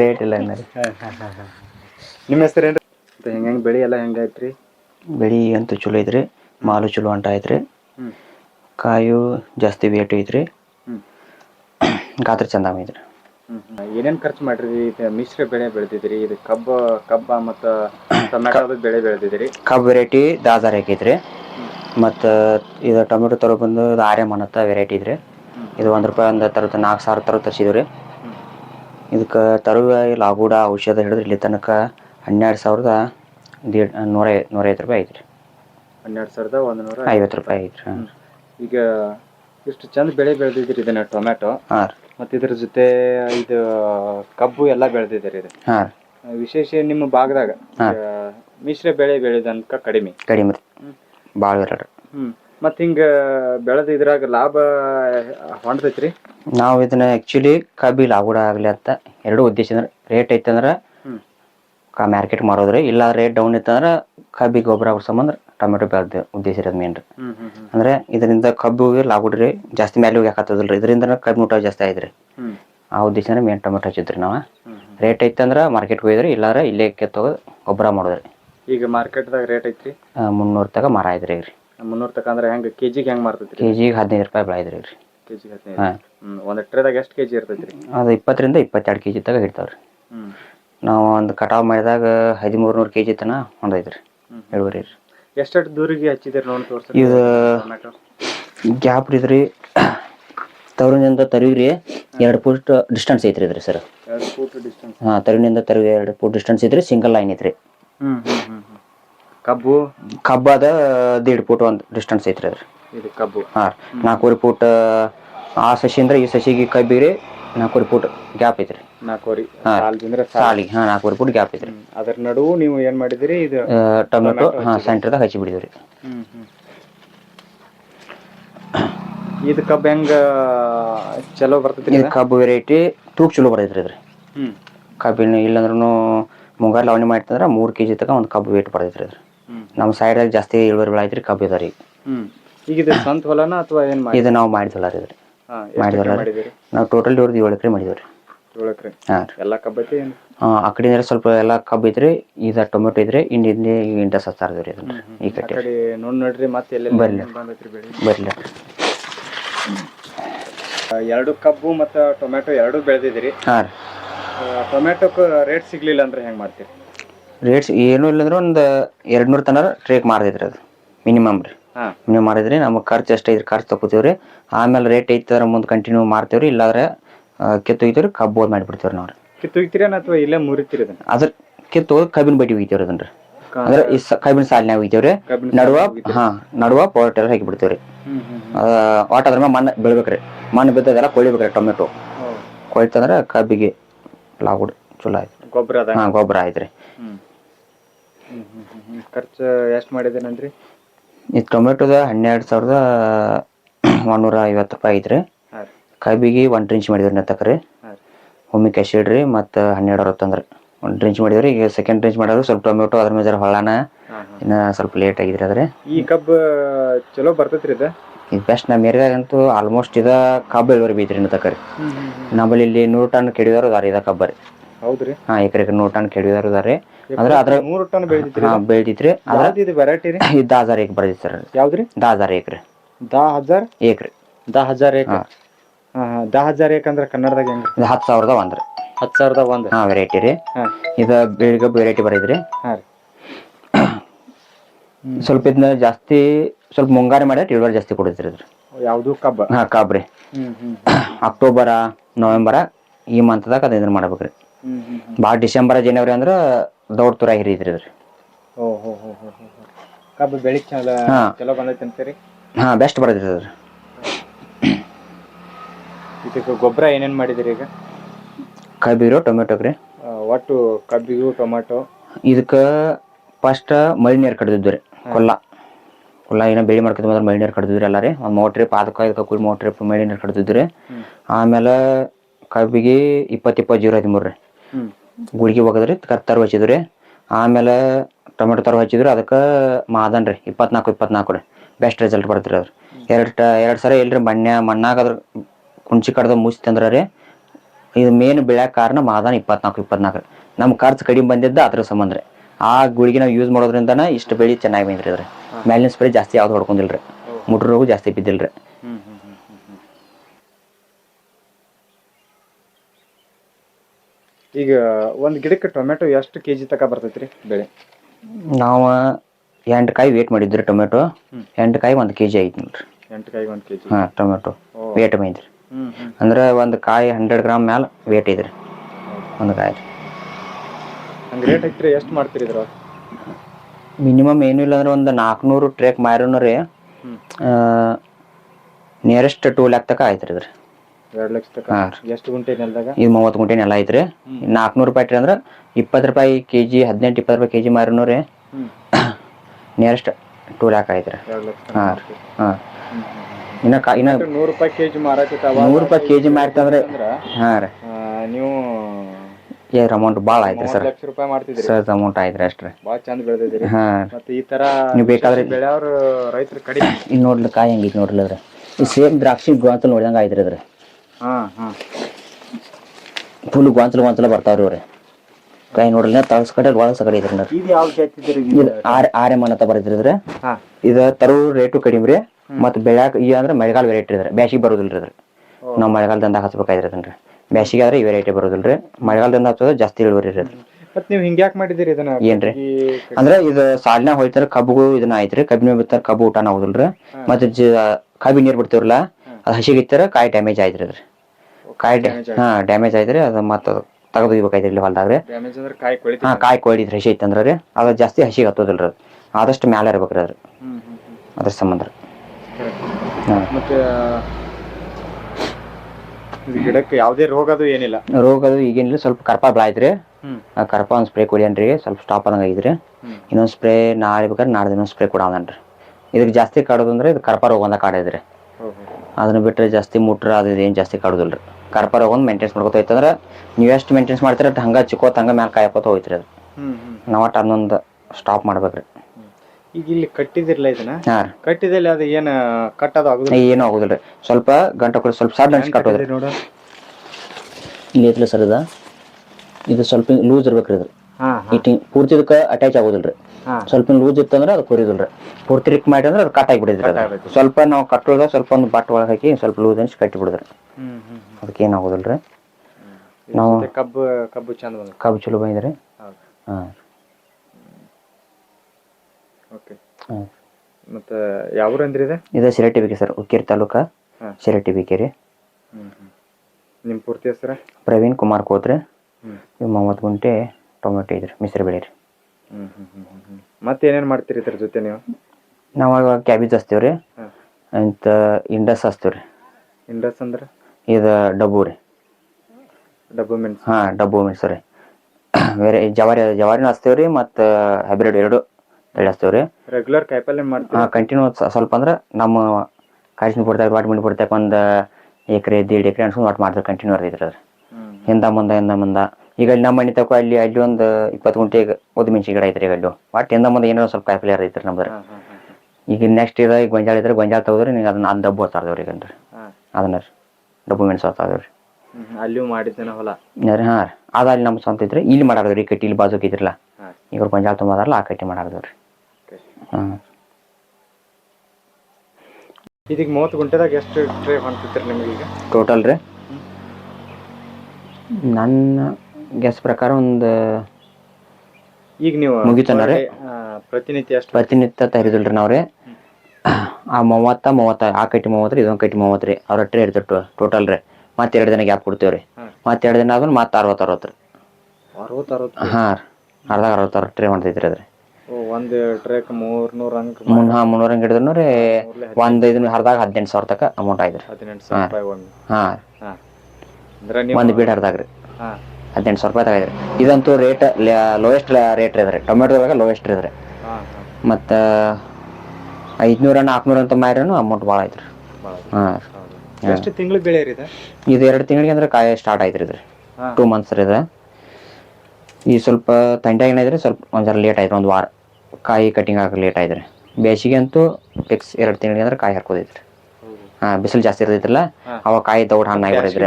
Rate ಇಲ್ಲ ರೀ ನಿಮ್ಮ ಹೆಸರೇನ್ರಿ ಹೆಂಗೆ ಹೆಂಗ್ ಹೆಂಗ್ ಬೆಳಿ ಎಲ್ಲ ಹೆಂಗೈತ್ರಿ ಬೆಳಿ ಅಂತೂ ಚಲೋ ಐತ್ರಿ ಮಾಲು ಚಲೋ ಅಂಟ ಐತ್ರಿ. ಕಾಯು ಜಾಸ್ತಿ ವೇಟ್ ಐತ್ರಿ. ಗಾತ್ರ ಚಂದ ಐತ್ರಿ. ಏನೇನ್ ಖರ್ಚು ಮಾಡ್ರಿ? ಇದು ಮಿಶ್ರ ಬೆಳೆ ಬೆಳೆದಿದ್ರಿ ಇದು ಕಬ್ಬ ಕಬ್ಬ ಮತ್ತ ಬೆಳೆ ಬೆಳೆದಿದ್ರಿ ಕಬ್ಬು ವೆರೈಟಿ ದಾಸಾರ ಹಾಕೈತ್ರಿ. ಮತ್ತ ಇದು ಟೊಮೆಟೊ ತರೋ ಬಂದು ಆರ್ಯ ಮನತ್ತ ವೆರೈಟಿ ಇದ್ರಿ. ಇದು ಒಂದು ರೂಪಾಯಿ ಒಂದು ತರದ ನಾಲ್ಕು ಸಾವಿರ ತರ ತರಿಸಿದ್ವಿ ರೀ. ಇದಕ್ಕೆ ತರುವ ಲಾಗೂಡ ಔಷಧ ಹಿಡಿದ್ರೆ ಇಲ್ಲಿ ತನಕ ಹನ್ನೆರಡು ಸಾವಿರದ ದೀಡ್ ನೂರ ನೂರೈವತ್ತು ರೂಪಾಯಿ ಐತ್ರಿ. ಹನ್ನೆರಡು ಸಾವಿರದ ಒಂದು ನೂರ ಐವತ್ತು ರೂಪಾಯಿ ಐತ್ರಿ ಹ್ಮ್. ಈಗ ಇಷ್ಟು ಚಂದ ಬೆಳೆ ಬೆಳೆದಿದ್ರಿ ಇದನ್ನ ಟೊಮ್ಯಾಟೊ. ಹಾಂ ರೀ. ಮತ್ತೆ ಇದ್ರ ಜೊತೆ ಇದು ಕಬ್ಬು ಎಲ್ಲ ಬೆಳೆದಿದ್ದೀರಿ ಇದು. ಹಾಂ ವಿಶೇಷ ನಿಮ್ಮ ಭಾಗದಾಗ? ಮಿಶ್ರ ಬೆಳೆ ಬೆಳೆದಂತ ಕಡಿಮೆ. ಕಡಿಮೆ. ಭಾಳ ಇರಲ್ಲ ಹ್ಮ್. ಮತ್ ಹಿಂಗ ಬೆಳೆದ ಇದ್ರಾಗ ಲಾಭ ಹೊಂಟೈತ್ರಿ ನಾವು ಇದನ್ನ ಆ್ಯಕ್ಚುಲಿ ಕಬ್ಬಿ ಲಾಭ ಆಗ್ಲಿ ಅಂತ ಎರಡು ಉದ್ದೇಶ ಅಂದ್ರೆ ರೇಟ್ ಐತಂದ್ರೆ ಹ್ಮ್. ಕಾ ಮಾರ್ಕೆಟ್ ಮಾರೋದ್ರಿ ಇಲ್ಲ ರೇಟ್ ಡೌನ್ ಇತ್ತಂದ್ರೆ ಕಬ್ಬಿ ಗೊಬ್ಬರ ಅವ್ರ ಸಂಬಂಧ ಟೊಮೆಟೊ ಬೆಳೆದ ಉದ್ದೇಶ ಇರೋದು ಮೇನ್ ರೀ. ಹ್ಮ್ ಹ್ಮ್ ಹ್ಮ್. ಅಂದ್ರೆ ಇದರಿಂದ ಕಬ್ಬು ಲಾಗುಡ್ರಿ ಜಾಸ್ತಿ ಮ್ಯಾಲೆ ಹೋಗಿ ರೀ ಇದರಿಂದ ಕಬ್ಬಿ ಊಟ ಜಾಸ್ತಿ ಆಯ್ತು ಹ್ಮ್. ಆ ಅಂದ್ರ ಮೇನ್ ಟೊಮೆಟೊ ಹಚ್ಚಿದ್ರಿ ನಾವು. ರೇಟ್ ಐತಂದ್ರೆ ಮಾರ್ಕೆಟ್ಗೆ ಹೋಗಿದ್ರಿ ಇಲ್ಲಾರ ಇಲ್ಲೇ ತಗೋ ಗೊಬ್ಬರ ಮಾಡೋದ್ರಿ ಈಗ ಮಾರ್ಕೆಟ್ದಾಗ ರೇಟ್ ಐತ್ರಿ? ಮುನ್ನೂರು ತಗ ಮಾರ ಐತ್ರಿ ರೀ. ಮುನ್ನೂರ್ ತಕ ಅಂದ್ರೆ ಹೆಂಗ್ ಕೆಜಿಗೆ ಹೆಂಗ್ ಮಾರ್ತೈತಿ ಕೆ ಜಿಗೆ ಹದಿನೈದು ರೂಪಾಯಿ ಬೆಳೆದ್ರಿ ರೀ ಕೆಜಿಗೆ ಹಾ. ಹದಿನೈದು ಒಂದ್ ಟ್ರೇದಾಗ ಎಷ್ಟು ಕೆಜಿ ಇರ್ತೈತ್ರಿ? ಅದು ಇಪ್ಪತ್ತರಿಂದ ಇಪ್ಪತ್ತೆರಡು ಕೆ ಜಿ ತಗ ಹ್ಮ್. ನಾವು ಒಂದು ಕಟಾವು ಮಾಡಿದಾಗ ಹದಿಮೂರು ನೂರು ಕೆ ಜಿ ತನ ಹೊಂದೈತ್ರಿ ರೀ ಇಳುವರಿ ರೀ ಎಷ್ಟೆಷ್ಟು ದೂರಿಗೆ ಹಚ್ಚಿದಿರಿ ನೋಡಿ ತೋರಿಸ್ತೀನಿ ಇದು ಟೊಮ್ಯಾಟೊ ಗ್ಯಾಪ್ ಇದ್ರಿ. ತರುಣಿಂದ ತರುವಿರಿ ಎರಡು ಫುಟ್ ಡಿಸ್ಟೆನ್ಸ್ ಐತ್ರಿ ಇದ್ರಿ ಸರ್ ಎರಡು ಫೂಟ್ ಡಿಸ್ಟೆನ್ಸ್ ಹಾಂ ತರುವಿನಿಂದ ತರುವಿ ಎರಡು ಫುಟ್ ಡಿಸ್ಟೆನ್ಸ್ ಇದ್ರಿ ಸಿಂಗಲ್ ಲೈನ್ ಐತ್ರಿ. ಹ್ಮ್. ಹ್ಮ್ ಕಬ್ಬು ಕಬ್ಬದ ದೀಡ್ ಫೂಟ್ ಒಂದು ಡಿಸ್ಟೆನ್ಸ್ ಐತ್ರಿ ಅದ್ರ. ಇದು ಕಬ್ಬು. ಹಾಂ ನಾಲ್ಕೂವರೆ ಫೂಟ್ ಆ ಸಸಿ ಅಂದ್ರೆ ಈ ಸಸಿಗೆ ಕಬ್ಬಿರಿ ನಾಲ್ಕೂವರೆ ಫುಟ್ ಗ್ಯಾಪ್ ಐತ್ರಿ. ನಾಲ್ಕೂವರೆ. ಹಾ. ಸಾಲಿಗೆ ನಾಲ್ಕೂವರೆ ಫುಟ್ ಗ್ಯಾಪ್ ಐತ್ರಿ. ಅದ್ರ ನಡುವು ನೀವು ಏನ್ ಮಾಡಿದಿರಿ? ಇದು ಆ, ಟೊಮೆಟೊ ಹಾಂ ಸೆಂಟ್ರದಾಗ ಹಚ್ಚಿ ಬಿಡಿದ್ರಿ ಹ್ಮ್ ಹ್ಮ್. ಇದು ಕಬ್ಬು ಹೆಂಗ ಚಲೋ ಬರ್ತೈತಿ ಇದು ಕಬ್ಬು ವೆರೈಟಿ ತೂಕ ಚಲೋ ಬರ್ತೈತ್ರಿ ಇದ್ರಿ ಹ್ಮ್. ಕಬ್ಬಿನ ಇಲ್ಲಾಂದ್ರೂ ಮುಂಗಾರು ಲಾವಣಿ ಮಾಡ್ತಂದ್ರೆ ಮೂರು ಕೆ ಜಿ ತನಕ ಒಂದು ಕಬ್ಬು ವೇಟ್ ಬರ್ತೈತ್ರಿ ಅದ್ರ. ಹ್ಮ್ ನಮ್ಮ ಸೈಡಾಗ ಜಾಸ್ತಿ ಇಳುವರಿ ಬೆಳೆ ಐತ್ರಿ ಕಬ್ಬು ಇದಾವ ರೀ ಹ್ಮ್. ಈಗ ಇದು ಸ್ವಂತ ಹೊಲನ ಅಥವಾ ಏನ್ ಮಾಡಿ ಇದು ನಾವು ಮಾಡಿದ್ವಲ್ಲ ರೀ ಇದ್ರಿ. ಹಾ ಎಷ್ಟು ಮಾಡಿದ್ವಲ್ಲ ರೀ. ಮಾಡಿದಿರಿ ನಾವು ಟೋಟಲ್ ಇವ್ರದ್ದು ಏಳು ಎಕರೆ ಮಾಡಿದ್ವಿ ರೀ ಏಳು ಎಕರೆ ಹಾಂ ರೀ. ಎಲ್ಲ ಕಬ್ಬೈತಿ ಏನು? ಆ ಕಡೆ ಸ್ವಲ್ಪ ಎಲ್ಲ ಕಬ್ಬು ಇದ್ರಿ ಇದು ಟೊಮೆಟೊ ಇದ್ರಿ ಇಂಡಿ ಇಂಡ ಇಂಟ ಇದ್ರಿ ಇದನ್ನ ಈ ಆ ಕಟ್ಟೆ ಕಡೆ ನೋಡ್ ನೋಡ್ರಿ ಮತ್ತೆ ಎಲ್ಲೆಲ್ಲ ಬರ್ಲಿ. ಏನೇನ್ ಬಂದೈತ್ರಿ ಬೆಳಿ? ಬರಲಿ ಆ, ಎರಡು ಕಬ್ಬು ಮತ್ತು ಟೊಮೆಟೊ ಎರಡು ಬೆಳೆದಿದ್ದೀರಿ. ಹಾಂ ರೀ. ಟೊಮ್ಯಾಟೊಕ್ಕೆ ರೇಟ್ ಸಿಗ್ಲಿಲ್ಲ ಅಂದ್ರೆ ಹೆಂಗ್ ಮಾಡ್ತೀರಿ? ರೇಟ್ಸ್ ಏನೂ ಇಲ್ಲಂದ್ರೆ ಒಂದು ಎರಡು ನೂರು ತನಕ ಟ್ರೇಕ್ ಮಾಡಿದ್ರಿ ಅದು. ಮಿನಿಮಮ್ ರೀ. ಹಾ. ಮಿನಿಮಮ್ ಮಾಡಿದ್ರಿ ನಮಗೆ ಖರ್ಚು ಎಷ್ಟು ಐತ್ರಿ ಖರ್ಚು ತಗೋತೀವಿ ರೀ ಆಮೇಲೆ ರೇಟ್ ಐತಂದ್ರೆ ಮುಂದೆ ಕಂಟಿನ್ಯೂ ಮಾಡ್ತೀವಿ ರೀ ಇಲ್ಲಾಂದ್ರೆ ಕಿತ್ತು ಒಯ್ತೀವಿ ರೀ ಕಬ್ಬು ಓದ್ ಮಾಡಿಬಿಡ್ತೀವಿ ರೀ ನಾವು ಕಿತ್ತೊಯ್ತೀರಿ ಅಥವಾ ಇಲ್ಲೇ ಮುರಿತೀರಿ ಅದನ್ನ? ಅದ್ರ ಕಿತ್ತು ಹೋಗಿ ಕಬ್ಬಿನ ಬಡ್ಡಿ ಒಯ್ತೀವಿ ರೀ ಅದನ್ನ ರೀ. ಅಂದ್ರೆ ಈ ಸ- ಕಬ್ಬಿನ ಸಾಲಿನ್ಯಾಗ ಒಯ್ತೀವಿ ರೀ ಕಬ್ಬಿನ ನಡುವ ಹಾ ನಡುವ ಪವರ್ ಟೇಲರ್ ಹಾಕಿ ಬಿಡ್ತೀವಿ ರೀ ಹ್ಮ್. ವಾಟ್ ಅದ್ರ ಮೇಲೆ ಮಣ್ಣು ಬೆಳಿಬೇಕ್ರಿ. ಮಣ್ಣು ಬಿದ್ದದೆಲ್ಲ ಕೊಳಿಬೇಕ್ರಿ ಟೊಮೆಟೊ. ಕೊಳಿತಂದ್ರೆ ಕೊಯ್ತಂದ್ರೆ ಕಬ್ಬಿಗೆ ಲಾಗುಡ್ ಚಲೋ ಆಯ್ತು. ಗೊಬ್ಬರ ಹಾ ಹಾಂ ಗೊಬ್ಬರ ಆಯ್ತು ರೀ. ಹ್ಮ್. ಖರ್ಚು ಎಷ್ಟು ಮಾಡಿದೇನಂದ್ರಿ ಈ ಟೊಮೆಟೊದ ಹನ್ನೆರಡು ಸಾವಿರದ ಒಂದೂರ ಐವತ್ತು ರೂಪಾಯಿ ಐತ್ರಿ. ಹಾಂ ಕಬ್ಬಿಗೆ ಒಂದು ಡ್ರಿಂಚ್ ಮಾಡಿದ್ರಿ ನೆತ್ತಕ್ರಿ ಹಾಂ ಹುಮಿಕ್ ಆಸಿಡ್ ರೀ ಮತ್ತು ಹನ್ನೆರಡು ಅರವತ್ತಂದ್ರೆ ಒಂದು ಡ್ರಿಂಚ್ ಮಾಡಿದ್ರಿ ಈಗ ಸೆಕೆಂಡ್ ಡ್ರಿಂಚ್ ಮಾಡಿದ್ರು ಸ್ವಲ್ಪ ಟೊಮೆಟೊ ಅದ್ರ ಮೇಲೆ ಜರ ಹೊಳ್ಳಾನ. ಹಾಂ ಹಾಂ. ಇನ್ನು ಸ್ವಲ್ಪ ಲೇಟ್ ಆಗಿದ್ರಿ ಅದ್ರಿ. ಈ ಕಬ್ಬು ಚಲೋ ಬರ್ತೈತ್ರಿ ಇದು? ಇದು ಬೆಸ್ಟ್ ನಮ್ಮ ಏರಿಯಾದಾಗಂತೂ ಆಲ್ಮೋಸ್ಟ್ ಇದ ಕಬ್ಬು ಇಳುವರಿ ಬೀತ್ರಿ ಇನ್ನು ನಮ್ಮಲ್ಲಿ ಇಲ್ಲಿ ನೂರು ಟನ್ ಕೆಡಿದಾರು ಅದಾರ ಇದ ಕಬ್ಬ ರೀ. ಹೌದ್ರಿ. ಹಾಂ ಎಕರೆಗೆ ನೂರು ಟನ್ ಕೆಡಿದಾರು ಅದಾರ ರೀ. ಅಂದ್ರೆ ಅದ್ರ ಮೂರು ಟನ್ ಬೆಳೆದಿತ್ರಿ ಬೆಳ್ದಿತ್ರಿ ಅದ್ರ ಇದು ವೆರೈಟಿ ರೀ? ಇದು ದಾಜಾರ್ ಏಕ್ ಬರ್ದಿತ್ತು ಸರ್. ಯಾವ್ದ್ರಿ? ದಾ ಹಜಾರ್ ಏಕ್ರಿ. ದಾ ಹಜಾರ್ ಏಕ್ ಹಾಂ. ಹಾಂ ಹಾಂ. ದಾ ಹಜಾರ್ ಏಕ್ ಅಂದ್ರೆ ಕನ್ನಡದಾಗ ಹೆಂಗ್ರಿ? ಹತ್ತು ಸಾವಿರದ ಒಂದ್ ರೀ. ಹತ್ತು ಸಾವಿರದ ಒಂದ್? ಹಾ ವೆರೈಟಿ ರೀ. ಇದು ಬೆಳಿಗ್ಗೆ ವೆರೈಟಿ ಬರೈತ್ರಿ. ಹಾಂ ಸ್ವಲ್ಪ ಇದನ್ನ ಜಾಸ್ತಿ ಸ್ವಲ್ಪ ಮುಂಗಾರಿ ಮಾಡ್ಯಾರ ಇಳುವರಿ ಜಾಸ್ತಿ ಕೊಡೈತ್ರಿ ರೀ ಯಾವುದು ಕಬ್ಬ? ಹಾ ಕಾಬ್ರಿ ರೀ. ಅಕ್ಟೋಬರ ನವೆಂಬರ ಈ ಮಂತ್ದಾಗ ಅದು ಇದನ್ನ ಮಾಡ್ಬೇಕ್ರಿ. ಭಾಳ ಡಿಸೆಂಬರ್ ಜನವರಿ ಅಂದ್ರೆ ದೊಡ್ಡ ತುರ ಹಿರಿದ್ರಿ ಅದ್ರಿ ಓ ಹೋ ಹೋ ಹೋ ಹೋ ಹೋ. ಕಬ್ಬು ಬೆಳಿ ಚಲೋ ಹಾ. ಚಲೋ ಬಂದೈತಿ ಅಂತೀರಿ? ಹಾಂ ಬೆಸ್ಟ್ ಬರ್ತೈತಿ ಅದ್ರಿ. ಇದಕ್ಕೆ ಗೊಬ್ಬರ ಏನೇನ್ ಮಾಡಿದಿರಿ ಈಗ? ಕಬ್ಬಿರೋ ಟೊಮೆಟೊ ಆ, ಒಟ್ಟು ಕಬ್ಬಿಗೂ ಟೊಮೆಟೊ. ಇದಕ್ಕೆ ಫಸ್ಟ್ ಮಳಿ ನೀರು ಕಡ್ದಿದ್ದು ರೀ ಕೊಲ್ಲ. ಕೊಲ್ಲ ಏನೋ ಬೆಳಿ ಮಾಡ್ಕೊತ ಮೊದಲು ಮಳಿ ನೀರು ಕಡ್ದಿದ್ರಿ ಎಲ್ಲ ರೀ ಒಂದು ಮೋಟ್ರಿ ಪಾದಕ ಇದಕ್ಕೆ ಕುರಿ ಮೋಟ್ರಿ ಮಳಿ ನೀರು ಕಡ್ದಿದ್ದು ರೀ. ಆಮೇಲೆ ಆಮೇಲೆ ಕಬ್ಬಿಗೆ ಇಪ್ಪತ್ತು ಇಪ್ಪತ್ತು ಜೀರೋ ಹದಿಮೂರು ರೀ. ಹ್ಮ್. ಗುಳಿಗೆ ಹೋಗದ್ರಿ ಕತ್ತರ್ ಹಚ್ಚಿದ್ರಿ. ರೀ ಆಮೇಲೆ ಟೊಮೆಟೊ ತರ ಹಚ್ಚಿದ್ರು ಅದಕ್ಕೆ ಮಾದನ್ ರೀ ಇಪ್ಪತ್ನಾಲ್ಕು ಇಪ್ಪತ್ನಾಲ್ಕು ರೀ. ಬೆಸ್ಟ್ ರಿಸಲ್ಟ್ ಬರ್ತೀರಿ ಅದ್ರ. ಎರಡು ಟ ಎರಡು ಸರಿ ಇಲ್ರಿ ಮಣ್ಣ ಮಣ್ಣಾಗ ಅದ್ರ ಕುಂಚಿ ಕಡ್ದ ಮುಗಿಸ್ತಂದ್ರೆ ರೀ ಇದು ಮೇನ್ ಬೆಳ್ಯಾಕ ಕಾರಣ ಮಾದನ್ ಇಪ್ಪತ್ನಾಲ್ಕು ಇಪ್ಪತ್ನಾಲ್ಕು ನಮ್ಮ ಖರ್ಚು ಕಡಿಮೆ ಬಂದಿದ್ದ ಅದ್ರ ಸಂಬಂಧ ರೀ. ಆ ಗುಳಿಗೆ ನಾವು ಯೂಸ್ ಮಾಡೋದ್ರಿಂದನ ಇಷ್ಟು ಬೆಳಿ ಚೆನ್ನಾಗಿ ಬಂದ್ರಿ ಅದ್ರ. ಮ್ಯಾಲಿನ ಸ್ಪ್ರೇ ಜಾಸ್ತಿ ಯಾವ್ದು ಹೊಡ್ಕೊಂಡಿಲ್ರಿ. ಮುಟ್ರ ರೋಗ ಜಾಸ್ತಿ ಬಿದ್ದಿಲ್ರಿ ಹ್ಮ್ ಹ್ಮ್ ಹ್ಮ್ ಹ್ಮ್ ಹ್ಮ್. ಈಗ ಒಂದು ಗಿಡಕ್ಕೆ ಟೊಮೆಟೊ ಎಷ್ಟು ಕೆಜಿ ತಕ ಬರ್ತೈತ್ರಿ ಬೆಳೆ? ನಾವು ಎಂಟು ಕಾಯಿ ವೇಟ್ ಮಾಡಿದ್ರಿ ಟೊಮೆಟೊ. ಎಂಟು ಕಾಯಿ ಒಂದು ಕೆ ಜಿ ಐತಿ ನೋಡ್ರಿ. ಎಂಟು ಕಾಯಿ ಒಂದ್ ಕೆಜಿ. ಹಾಂ ಟೊಮೆಟೊ. ವೇಟ್ ಮಾಡಿದ್ರಿ. ಅಂದ್ರೆ ಒಂದು ಕಾಯಿ ಹಂಡ್ರೆಡ್ ಗ್ರಾಮ್ ಮ್ಯಾಲ ವೇಟ್ ಇದ್ರಿ. ಒಂದು ಕಾಯಿ. ಹಂಗೆ ರೇಟ್ ಐತ್ರಿ ಎಷ್ಟು ಮಾಡ್ತೀರಿ ಇದ್ರ ಮಿನಿಮಮ್ ಏನೂ ಇಲ್ಲ ಅಂದ್ರೆ ಒಂದು ನಾಲ್ಕುನೂರು ಟ್ರೇಕ್ ಮಾರೋನು ರೀ ನಿಯರೆಸ್ಟ್ ಟೂ ಲ್ಯಾಕ್ ತಕ ಆಯ್ತು ರೀ ಇದ್ರಿ. ಎರಡ್ ಲಕ್ಷ ತಕ ಹಾ. ಎಷ್ಟು ಗುಂಟೆ ನೆಲದಾಗ? ಇದು ಮೂವತ್ತು ಗುಂಟೆ ನೆಲ ಐತ್ರಿ. ನಾಲ್ಕುನೂರು ರೂಪಾಯಿ ಟ್ರಿ ಅಂದ್ರೆ ಇಪ್ಪತ್ತು ರೂಪಾಯಿ ಕೆ ಜಿ ಹದಿನೆಂಟು ಇಪ್ಪತ್ತು ರೂಪಾಯಿ ಕೆ ಜಿ ಮಾರೋನು ರೀ ನಿಯರೆಸ್ಟ್ ಟೂ ಲ್ಯಾಕ್ ಆಯ್ತು ರೀ ಎರಡ್ ಲಕ್ಷ ಹಾಂ ಹಾಂ. ಇನ್ನ ಕಾ ಇನ್ನು ನೂರು ರೂಪಾಯಿ ಕೆಜಿ ಮಾರಾಕತ್ತ ನೂರು ರೂಪಾಯಿ ಕೆ ಜಿ ಮಾರ್ತಂದ್ರೆ ಅಂದ್ರ ಹಾಂ ರೀ. ಆ, ನೀವು ಏರ್ ಅಮೌಂಟ್ ಭಾಳ ಐತ್ರಿ ಮೂವತ್ತು ಸರ್. ಲಕ್ಷ ರೂಪಾಯಿ ಮಾಡ್ತಿದ್ರಿ ಸರ್ ಅಮೌಂಟ್ ಐತ್ರಿ ಅಷ್ಟ್ರಿ ಅಷ್ಟು. ಬಾಳ ಚಂದ ಬೆಳೆದಿದ್ರಿ ಹಾಂ. ಮತ್ತೆ ಈ ತರ ನೀವು ಬೇಕಾದ್ರೆ- ಬೆಳೆಯವ್ರು ರೈತರು ಕಡಿಮೆ. ಇಲ್ಲಿ ನೋಡ್ಲಿ ಕಾಯಿ ಹೆಂಗೈತಿ ಅದ್ರ ಈ ಸೇಮ್ ದ್ರಾಕ್ಷಿ ಗೋಂಚಲು ನೋಡಿದಂಗೆ ಐತ್ರಿ ಅದ್ರ ಫುಲ್ ಗೋಂಚಲು ಗೋಂಚಲು ಬರ್ತಾವ್ರಿ ಅವ್ರಿ. ಕೈ ನೋಡ್ರಿ ತಳಸ್ಕಡೆ ಒಳಗೆ ಸಕಡೆ ಇದ್ರಿ ನೋಡ್ರಿ. ಇದು ಯಾವ ಜಾತಿದ್ರಿ ಇದು ಆರ್ ಆರೆ ಮನ ಅಂತ ಬರ್ತೈತ್ರಿ ಹಾ. ಇದು ತರು ರೇಟು ಕಡಿಮೆ ರೀ ಮತ್ತ ಬೆಳ್ಯಾಕ ಈ ಅಂದ್ರೆ ಮಳೆಗಾಲ ವೆರೈಟಿ ಇದ್ರೆ. ಬ್ಯಾಸಿಗೆ ಬರೋದಿಲ್ಲ ರೀ ನಾವ್ ಮಳೆಗಾಲದಿಂದ ಹಚ್ಬೇಕಾಯ್ತು ಅದನ್ನ ರೀ ಬ್ಯಾಸಿಗೆ ಆದ್ರೆ ಈ ವೆರೈಟಿ ಬರೋದಿಲ್ಲ ರೀ ಮಳೆಗಾಲದಿಂದ ಹಚ್ಚೋದು ಜಾಸ್ತಿ ಇಳುವರಿ ರೀ ಅದು ಮತ್ ನೀವ್ ಹಿಂಗ್ಯಾಕ್ ಮಾಡಿದಿರಿ ಇದನ್ನ? ಏನ್ರಿ? ಅಂದ್ರೆ ಇದು ಸಾಲಿನ ಹೋಯ್ತಾರ ಕಬ್ಬು ಇದನ್ನ ಐತ್ರಿ. ಕಬ್ಬಿನ ಬಿತ್ತಾರ ಕಬ್ಬು ಊಟನ ಆಗೋದಿಲ್ರಿ. ಮತ್ತೆ ಕಬ್ಬಿ ನೀರ್ ಬಿಡ್ತೀವ್ರಲ್ಲ ಅದು ಹಸಿಗಿತ್ತರ ಕಾಯಿ ಡ್ಯಾಮೇಜ್ ಆಯ್ತು ರೀ ಕಾಯಿ ಹಾ ಡ್ಯಾಮೇಜ್ ಆಯ್ತ್ರಿ. ಅದು ಮತ್ತೆ ತಗದು ಒಯ್ಬೇಕಾಯ್ತ್ರಿ ಇಲ್ಲಿ ಹೊಲ್ದಾಗ ರೀ. ಹಾ ಕಾಯಿ ಕೊಯ್ದಿದ್ರಿ ಹಸಿ ಐತಂದ್ರ ರೀ. ಅದು ಜಾಸ್ತಿ ಹಸಿಗೆ ಹತ್ತೋದಿಲ್ರಿ ರೀ. ಆದಷ್ಟು ಮ್ಯಾಲೆ ಇರ್ಬೇಕ್ರಿ ಅದ್ರ. ಅದ್ರ ಸಂಬಂಧ ರೀ. ಮತ್ತೆ ಗಿಡಕ್ಕೆ ಯಾವುದೇ ರೋಗ ಅದು ಏನಿಲ್ಲ. ರೋಗ ಅದು ಈಗೇನಿಲ್ಲ ಸ್ವಲ್ಪ ಕರ್ಪ ಆ ಕರ್ಪ ಒಂದು ಸ್ಪ್ರೇ ಕುಡಿಯನ್ರಿ ಸ್ವಲ್ಪ ಸ್ಟಾಪ್ ಆದಂಗೆ ಐತ್ರಿ. ಇನ್ನೊಂದು ಸ್ಪ್ರೇ ನಾಳೆ ಬೇಕಾದ್ರೆ ನಾಡ್ದು ಇನ್ನೊಂದು ಸ್ಪ್ರೇ ಕೊಡೋದನ್ರಿ ಇದಕ್ಕೆ ಜಾಸ್ತಿ ಕಾಡೋದು ಅಂದ್ರೆ ಇದು ಕರ್ಪ ರೋಗ ಕಾಡೈತ್ರಿ ಹೋ, ಹೋ. ಅದನ್ನ ಬಿಟ್ಟರೆ ಜಾಸ್ತಿ ಮುಟ್ರ ಅದು ಏನು ಜಾಸ್ತಿ ಕಾಡೋದಿಲ್ಲ ರೀ ಕರ್ಪ ರೋಗ ಒಂದು ಮೇಂಟೆನ್ಸ್ ಮಾಡ್ಕೊತ ಹೋಯ್ತಂದ್ರೆ ನೀವು ಎಷ್ಟು ಮೇಂಟೆನ್ಸ್ ಮಾಡ್ತೀರ ಹಂಗ ಹಂಗೆ ಚಿಕ್ಕೋತ್ ಹಂಗೆ ಮ್ಯಾಲೆ ಕಾಯಕೋತ ಹೋಯ್ತ್ರಿ ಅದು. ಹ್ಮ್ ಹ್ಮ್ ನಾವು ಅಟ್ ಅದನ್ನೊಂದು ಸ್ಟಾಪ್ ಮಾಡ್ಬೇಕ್ರಿ. ಈಗ ಇಲ್ಲಿ ಕಟ್ಟಿದಿರಲ್ಲ ಇದನ್ನ? ಹಾಂ. ರೀ ಕಟ್ಟಿದಲ್ಲಿ ಅದು ಏನ ಕಟ್ಟೋದು ಆಗುದಿಲ್ಲ? ಏನೂ ಆಗೋದಿಲ್ಲ ರೀ ಸ್ವಲ್ಪ ಗಂಟೆ ಕೊಡಿ ಸ್ವಲ್ಪ ಹಂಚ್ ಕಟ್ಟೋದ್ರಿ ನೋಡು. ಇಲ್ಲಿ ಐತ್ರಿ ಸರ್ ಇದು. ಇದು ಸ್ವಲ್ಪ ಲೂಸ್ ಇರ್ಬೇಕ್ರಿ ಇದು. ಹಾ ಇಟ್ಟು ಪೂರ್ತಿ ಇದಕ್ಕೆ ಅಟ್ಯಾಚ್ ಆಗೋದಿಲ್ಲ ರೀ ಹಾ. ಸ್ವಲ್ಪ ಲೂಸ್ ಇತ್ತಂದ್ರೆ ಅದು ಕೊರಿದಿಲ್ರಿ ರೀ ಪೂರ್ತಿ ರಿಕ್ ಮಾಡಿ ಅಂದ್ರೆ ಅದು ಕಟ್ ಆಗಿಬಿಡಿದ್ರಿ ಅದು. ಸ್ವಲ್ಪ ನಾವು ಕಟ್ಟೋದ ಸ್ವಲ್ಪ ಒಂದು ಬಟ್ ಒಳಗೆ ಹಾಕಿ ಸ್ವಲ್ಪ ಲೂಸ್ ಅನ್ಸಿ ಕಟ್ಟಿ ಬಿಡಿದ್ರಿ. ಅದಕ್ಕೆ ರೀ ನಾವು- ಕಬ್ಬು ಕಬ್ಬು ಚಂದ ಬಂದ ಕಬ್ಬು ಚಲೋ ಬಂದಿದ್ರಿ. ಹಾಂ. ಓಕೆ. ಹಾಂ. ಮತ್ತೆ ಯಾವ ಅಂದ್ರೆ ಇದೆ? ಇದು ಸಿರಟ್ಟಿ ಬಿಕೆ ಸರ್ ಉಕ್ಕೇರಿ ತಾಲೂಕ. ಹಾ. ಸಿರಟ್ಟಿ ಬಿಕೆರಿ ನಿಮ್ಮ ಪೂರ್ತಿ ಹೆಸರ? ಪ್ರವೀಣ್ ಕುಮಾರ್ ಕೋತ್ರಿ. ಮೊಹಮ್ಮದ್ ಗುಂಟೆ. ಟೊಮೆಟೊ ಇದ್ರಿ ಮಿಶ್ರ ಬೆಳೆ ರೀ ಹ್ಮ್ ಹ್ಮ್ ಹ್ಮ್ ಹ್ಮ್ ಹ್ಮ್. ಮತ್ತೆ ಏನೇನ್ ಮಾಡ್ತೀರಿ ಇದ್ರ ಜೊತೆ ನೀವು? ನಾವು ಇವಾಗ ಕ್ಯಾಬೇಜ್ ಹಚ್ತೀವಿ ರೀ. ಹಾಂ. ಅಂತ ಇಂಡಸ್ ಹಚ್ತೀವಿ ರೀ. ಇಂಡಸ್ ಅಂದ್ರೆ? ಇದು ಡಬ್ಬು ರೀ. ಡಬ್ಬು ಮೆಣಸು ಹಾಂ ಡಬ್ಬು ಮೆಣಸು ರೀ. ಬೇರೆ ಜವಾರಿ ಜವಾರಿನೂ ಹಚ್ತೀವಿ ರೀ ಮತ್ತು ಹೈಬ್ರಿಡ್ ಎರಡು ಬೆಳೆ ಹಚ್ತೀವಿ ರೀ. ರೆಗ್ಯುಲರ್ ಕಾಯಿಪಲ್ಲೆ ಮಾಡ್ತೀರಿ? ಹಾಂ ಕಂಟಿನ್ಯೂ ಸ್ವಲ್ಪ ಅಂದ್ರೆ ನಮ್ಮ ಕಾಯಿಸಿನ ಬಿಡ್ದಾಗ ವಾಟ್ ಮಿಂಡ್ ಬಿಡ್ತಾಕ ಒಂದು ಎಕರೆ ದೇಡ್ ಎಕರೆ ಅನ್ಸ್ಕೊಂಡು ವಾಟ್ ಮಾಡ್ತಾರೆ ಕಂಟಿನ್ಯೂ ಇರ್ತೈತೆ ರೀ ಹಿಂದ ಮುಂದೆ ಹಿಂದ ಮುಂದೆ. ಈಗ ಅಲ್ಲಿ ನಮ್ಮ ಮನೆ ತಕ ಅಲ್ಲಿ ಅಲ್ಲಿ ಒಂದು ಇಪ್ಪತ್ತು ಗುಂಟೆ ಉದ್ದ ಮೆಣಸಿನ ಗಿಡ ಐತ್ರಿ ಈಗ ಅಲ್ಲಿ. ಒಟ್ಟು ಹಿಂದ ಮುಂದೆ ಏನೋ ಸ್ವಲ್ಪ ಕಾಯಿಪಲ್ಲೆ ಐತ್ರಿ ನಮ್ದು ಈಗ ನೆಕ್ಸ್ಟ್ ಇದ ಈಗ ಗೊಂಜಾಳ ಇದ್ರೆ ಗೊಂಜಾಳ ತೆಗೆದ್ರೆ ನೀವು ಅದನ್ನ ಅದು ಡಬ್ಬು ಹೊತ್ತಾರ್ದೇವ್ರಿ ಈಗ ಅಂದ್ರೆ. ಅದನ್ನ ರೀ ಡಬ್ಬು ಮೆಣಸು ಹೊತ್ತಾರ್ದೇವ್ರಿ ಹ್ಮ್ ಅಲ್ಲಿಯೂ ಮಾಡಿದ್ದೇನೆ ಹೊಲ. ರೀ ಹಾಂ ರೀ. ಅದು ಅಲ್ಲಿ ನಮ್ಮ ಸ್ವಂತ ಇದ್ರೆ ಇಲ್ಲಿ ಮಾಡಾರ್ದ್ರಿ ಕಟ್ಟಿ ಇಲ್ಲಿ ಬಾಜುಕ್ ಇದ್ರಲ್ಲ. ಈಗ ಅವ್ರು ಗೊಂಜಾಳ ತುಂಬದಾರಲ್ಲ ಆ ಕಟ್ಟಿ ಮಾಡಾರ್ದೇವ್ರಿ ಹಾಂ. ಇದೀಗ ಮೂವತ್ತು ಗುಂಟೆದಾಗ ಎಷ್ಟು ಟ್ರೇ ಹೊಂತಿತ್ರಿ ನಿಮಗೆ ಈಗ? ಟೋಟಲ್ ರೀ? ನನ್ನ ಗೆಸ್ ಪ್ರಕಾರ ಒಂದು ಈಗ ನೀವು ಮುಗೀತನ ರೀ? ಆ, ಪ್ರತಿನಿತ್ಯ ಅಷ್ಟು ಪ್ರತಿನಿತ್ಯ ತರಿದಿಲ್ರಿ ನಾವು ರೀ. ಆ ಮೂವತ್ತ ಮೂವತ್ತ ಆ ಕಟ್ಟಿ ಮೂವತ್ತು ರೀ ಇದೊಂದು ಕಟ್ಟಿ ಮೂವತ್ತು ರೀ. ಅವ್ರ ಟ್ರೇ ಇರ್ತೈತೆ ಟೋಟಲ್ ರೀ. ಮತ್ತೆ ಎರಡು ದಿನ ಗ್ಯಾಪ್ ಕೊಡ್ತೀವಿ ರೀ? ಹಾಂ. ಮತ್ತೆ ಎರಡು ದಿನ ಆದ್ಮೇಲೆ ಮತ್ತೆ ಅರವತ್ತು ಅರವತ್ತು ರೀ. ಅರವತ್ತು ಅರವತ್ತು ಹಾಂ ರೀ. ಅರ್ಧ ಅರವತ್ತು ಅರವತ್ತು ಟ್ರೇ ಮಾಡ್ತೈತ್ರಿ ಅದ್ರಿ. ಓ, ಒಂದು ಟ್ರೇಕ್ ಮೂರ್ನೂರು ಹಂಗೆ ಮುನ್ ಹಾಂ ಮುನ್ನೂರ ಹಂಗೆ ಹಿಡಿದ್ರು ರೀ ಒಂದು ಇದನ್ನ ಹರಿದಾಗ ಹದಿನೆಂಟು ಸಾವಿರ ತನಕ ಅಮೌಂಟ್ ಆಯ್ತು ರೀ ಹದಿನೆಂಟು ಸಾವಿರ ರೂಪಾಯಿ ಒಮ್ಮೆ ಹಾಂ ಹಾಂ. ಅಂದ್ರೆ ನೀವು ಒಂದು ಬೀಡ್ ಹರಿದಾಗ ರೀ. ಹಾಂ. ಹದಿನೆಂಟು ಸಾವಿರ ರೂಪಾಯಿ ತಗೈತ್ರಿ ಇದಂತೂ ರೇಟ್ ಲೋಯೆಸ್ಟ್ ರೇಟ್ ರೀ ಟೊಮೆಟೊದಾಗ ಲೋಯೆಸ್ಟ್ ಇದ್ರಿ ಮತ್ತು ಐದುನೂರ ನಾಲ್ಕುನೂರ ಅಂತ ಮಾರಿನೂ ಅಮೌಂಟ್ ಭಾಳ ಐತ್ರಿ. ಹಾಂ. ಎಷ್ಟು ತಿಂಗಳು ಬೆಳೆ ರೀ ಇದು? ಎರಡು ತಿಂಗಳಿಗೆ ಅಂದ್ರೆ ಕಾಯಿ ಸ್ಟಾರ್ಟ್ ಆಯ್ತು ರೀ ಟೂ ಮಂತ್ಸ್ ರೀ ಇದು. ಈ ಸ್ವಲ್ಪ ತಂಡ್ಯಾಗ ಏನಾಯ್ತು ಸ್ವಲ್ಪ ಒಂದು ಜರ ಲೇಟ್ ಆಯ್ತು ಒಂದು ವಾರ. ಕಾಯಿ ಕಟಿಂಗ್ ಆಗಕ್ಕೆ ಲೇಟ್ ಆಯ್ತು ರೀ ಬೇಸಿಗೆ ಅಂತೂ ಫಿಕ್ಸ್ ಎರಡು ತಿಂಗಳಿಗೆ ಅಂದ್ರೆ ಕಾಯಿ ಹಾಕೋದೈತಿ ರೀ ಹಾಂ ಬಿಸಿಲು ಜಾಸ್ತಿ ಇರ್ತೈತಿಲ್ಲ. ಅವಾಗ ಕಾಯಿ ದೌಡ್ ಹಣ್ಣು ಬ್ಯಾಸ್ಗಿ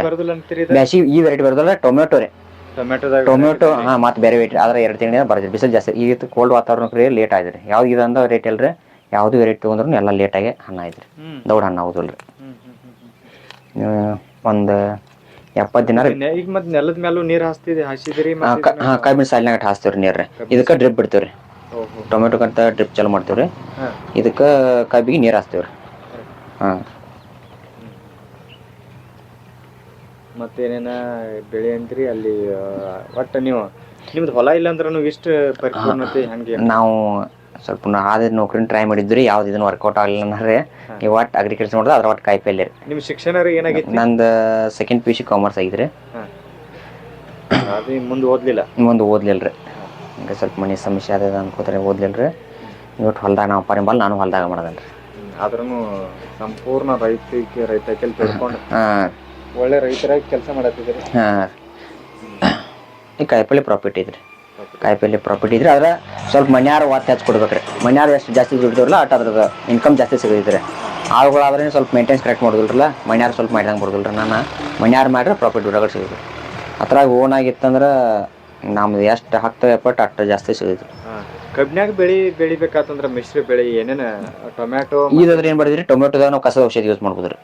ಬೇಸಿಗೆ ಈ ವೆರೈಟಿ ಬರೋದಲ್ಲ ಟೊಮೆಟೊ ರೀ. ಟೊಮೆಟೊದಾಗ ಟೊಮೆಟೊ ಹಾಂ ಮತ್ತೆ ಬೇರೆ ರೇಟ್ ಆದ್ರೆ ಎರಡು ತಿಂಗಳಿಂದ ಬರ್ತೈತಿ ಬಿಸಿಲು ಜಾಸ್ತಿ ಈಗ ಕೋಲ್ಡ್ ವಾತಾವರಣಕ್ಕೆ ಲೇಟ್ ಆಯ್ತು ರೀ. ಯಾವ್ದು ಇದಂದ ರೇಟ್ ಇಲ್ರಿ ಯಾವುದು ವೆರೈಟಿ ತೊಗೊಂಡ್ರು ಎಲ್ಲ ಲೇಟಾಗಿ ಹಣ್ಣು ಆಯ್ತು ರೀ. ದೌಡ್ ಹಣ್ಣು ಆಗೋದಿಲ್ಲ. ರೀ ಒಂದು ಎಪ್ಪತ್ತು ದಿನ ರೀ. ಈಗ ಮತ್ತೆ ನೆಲದ ಮೇಲೂ ನೀರ್ ಹಾಸ್ತಿದೆ ಹಾಸಿದ್ರಿ ಹಾ ಕಬ್ಬಿನ ಸಾಲಿನಾಗ ಹಾಸ್ತೀವಿ ರೀ ನೀರು ರೀ. ಇದಕ್ಕೆ ಡ್ರಿಪ್ ಬಿಡ್ತೀವಿ ರೀ ಟೊಮೆಟೊಕ್ಕಂತ ಡ್ರಿಪ್ ಚಾಲು ಮಾಡ್ತೀವಿ ರೀ ಇದಕ್ಕೆ ಕಬ್ಬಿಗೆ ನೀರು ಹಾಸ್ತೀವಿ ರೀ ಹಾಂ. ಮತ್ತೇನೇನ ಬೆಳೆ ಅಂದ್ರಿ ಅಲ್ಲಿ ಒಟ್ಟ ನೀವು ನಿಮ್ದು ಹೊಲ ಇಲ್ಲ ಅಂದ್ರೂ ಇಷ್ಟು ಪರಿಪೂರ್ಣತೆ ಹಂಗೆ? ನಾವು ಸ್ವಲ್ಪ ನಾ ಆದ ನೌಕರಿನ ಟ್ರೈ ಮಾಡಿದ್ರಿ ಯಾವ್ದು ಇದನ್ನ ವರ್ಕೌಟ್ ಆಗಲಿಲ್ಲ ಅಂದ್ರೆ ನೀವು ಒಟ್ಟು ಅಗ್ರಿಕಲ್ಚರ್ ಮಾಡಿದ್ರೆ ಅದ್ರ ಒಟ್ಟು ಕಾಯಿ ಪಲ್ಯ. ರೀ ನಿಮ್ ಶಿಕ್ಷಣ ರೀ ಏನಾಗೈತಿ ನಂದು second P U C commerce ಆಗಿದ್ರಿ. ಅದು ಮುಂದೆ ಓದ್ಲಿಲ್ಲ? ಮುಂದೆ ಓದ್ಲಿಲ್ಲ ರೀ. ಹಂಗೆ ಸ್ವಲ್ಪ ಮನೆ ಸಮಸ್ಯೆ ಅದ ಅನ್ಕೋತಾರೆ ಓದ್ಲಿಲ್ಲ ರೀ. ಇವತ್ತು ಹೊಲ್ದಾಗ ನಾವು ಪರಿಂಬಲ್ ನಾನು ಹೊಲ್ದಾಗ ರೀ ಆದ್ರೂ ಸಂಪೂರ್ಣ ರೈತಕ್ಕೆ ರೈತ ಕೆಲ್ ತಿಳ್ಕೊಂಡು ಹಾಂ. ಒಳ್ಳೆ ರೈತರಾಗಿ ಕೆಲಸ ಮಾಡತ್ತಿದ್ದೀರಿ. ಹಾಂ. ಈ ಕಾಯಿಪಲ್ಲೆ ಪ್ರಾಫಿಟ್ ಐತ್ರಿ. ಕಾಯಿಪಲ್ಲೆ ಪ್ರಾಫಿಟ್ ಇದ್ರೆ ಆದ್ರೆ ಸ್ವಲ್ಪ ಮನ್ಯಾರ ವಾತ್ ಹೆಚ್ಚು ಕೊಡ್ಬೇಕ್ರಿ. ಮನ್ಯಾರ ಎಷ್ಟು ಜಾಸ್ತಿ ದುಡ್ದಿರಲ್ಲ ಅಟ್ ಅದ್ರದ್ದು ಇನ್ಕಮ್ ಜಾಸ್ತಿ ಸಿಗೋದಿದ್ರೆ. ಆಳುಗಳಾದ್ರೆ ಸ್ವಲ್ಪ ಮೇಂಟೆನ್ಸ್ ಕರೆಕ್ಟ್ ಮಾಡೋದಿಲ್ರಲ್ಲ ಮನ್ಯಾರ ಸ್ವಲ್ಪ ಮಾಡಿದಂಗೆ ಬರೋದಿಲ್ರಿ. ನಾನು ಮನ್ಯಾರ ಮಾಡ್ರೆ ಪ್ರಾಫಿಟ್ ಬಿಡಗಳು ಸಿಗುತ್ತೆ ಅದ್ರಾಗ ಓನ್ ಆಗಿತ್ತಂದ್ರೆ ನಮ್ದು ಎಷ್ಟು ಹತ್ತು ಎಪ್ಪಟ್ಟು ಅಷ್ಟು ಜಾಸ್ತಿ ಸಿಗೋದಿಲ್ಲ ಕಬ್ಬಿನಾಗ ಬೆಳಿ ಬೆಳಿಬೇಕಾತಂದ್ರೆ ಮಿಶ್ರ ಬೆಳಿ ಏನೇನು ಟೊಮ್ಯಾಟೊ ಇದಾದ್ರೆ ಏನು ಮಾಡಿದ್ರಿ ಟೊಮ್ಯಾಟೊದಾಗ ನಾವು ಕಸದ ಔಷಧಿ ಯೂಸ್ ಮಾಡ್ಬೋದ್ರಿ.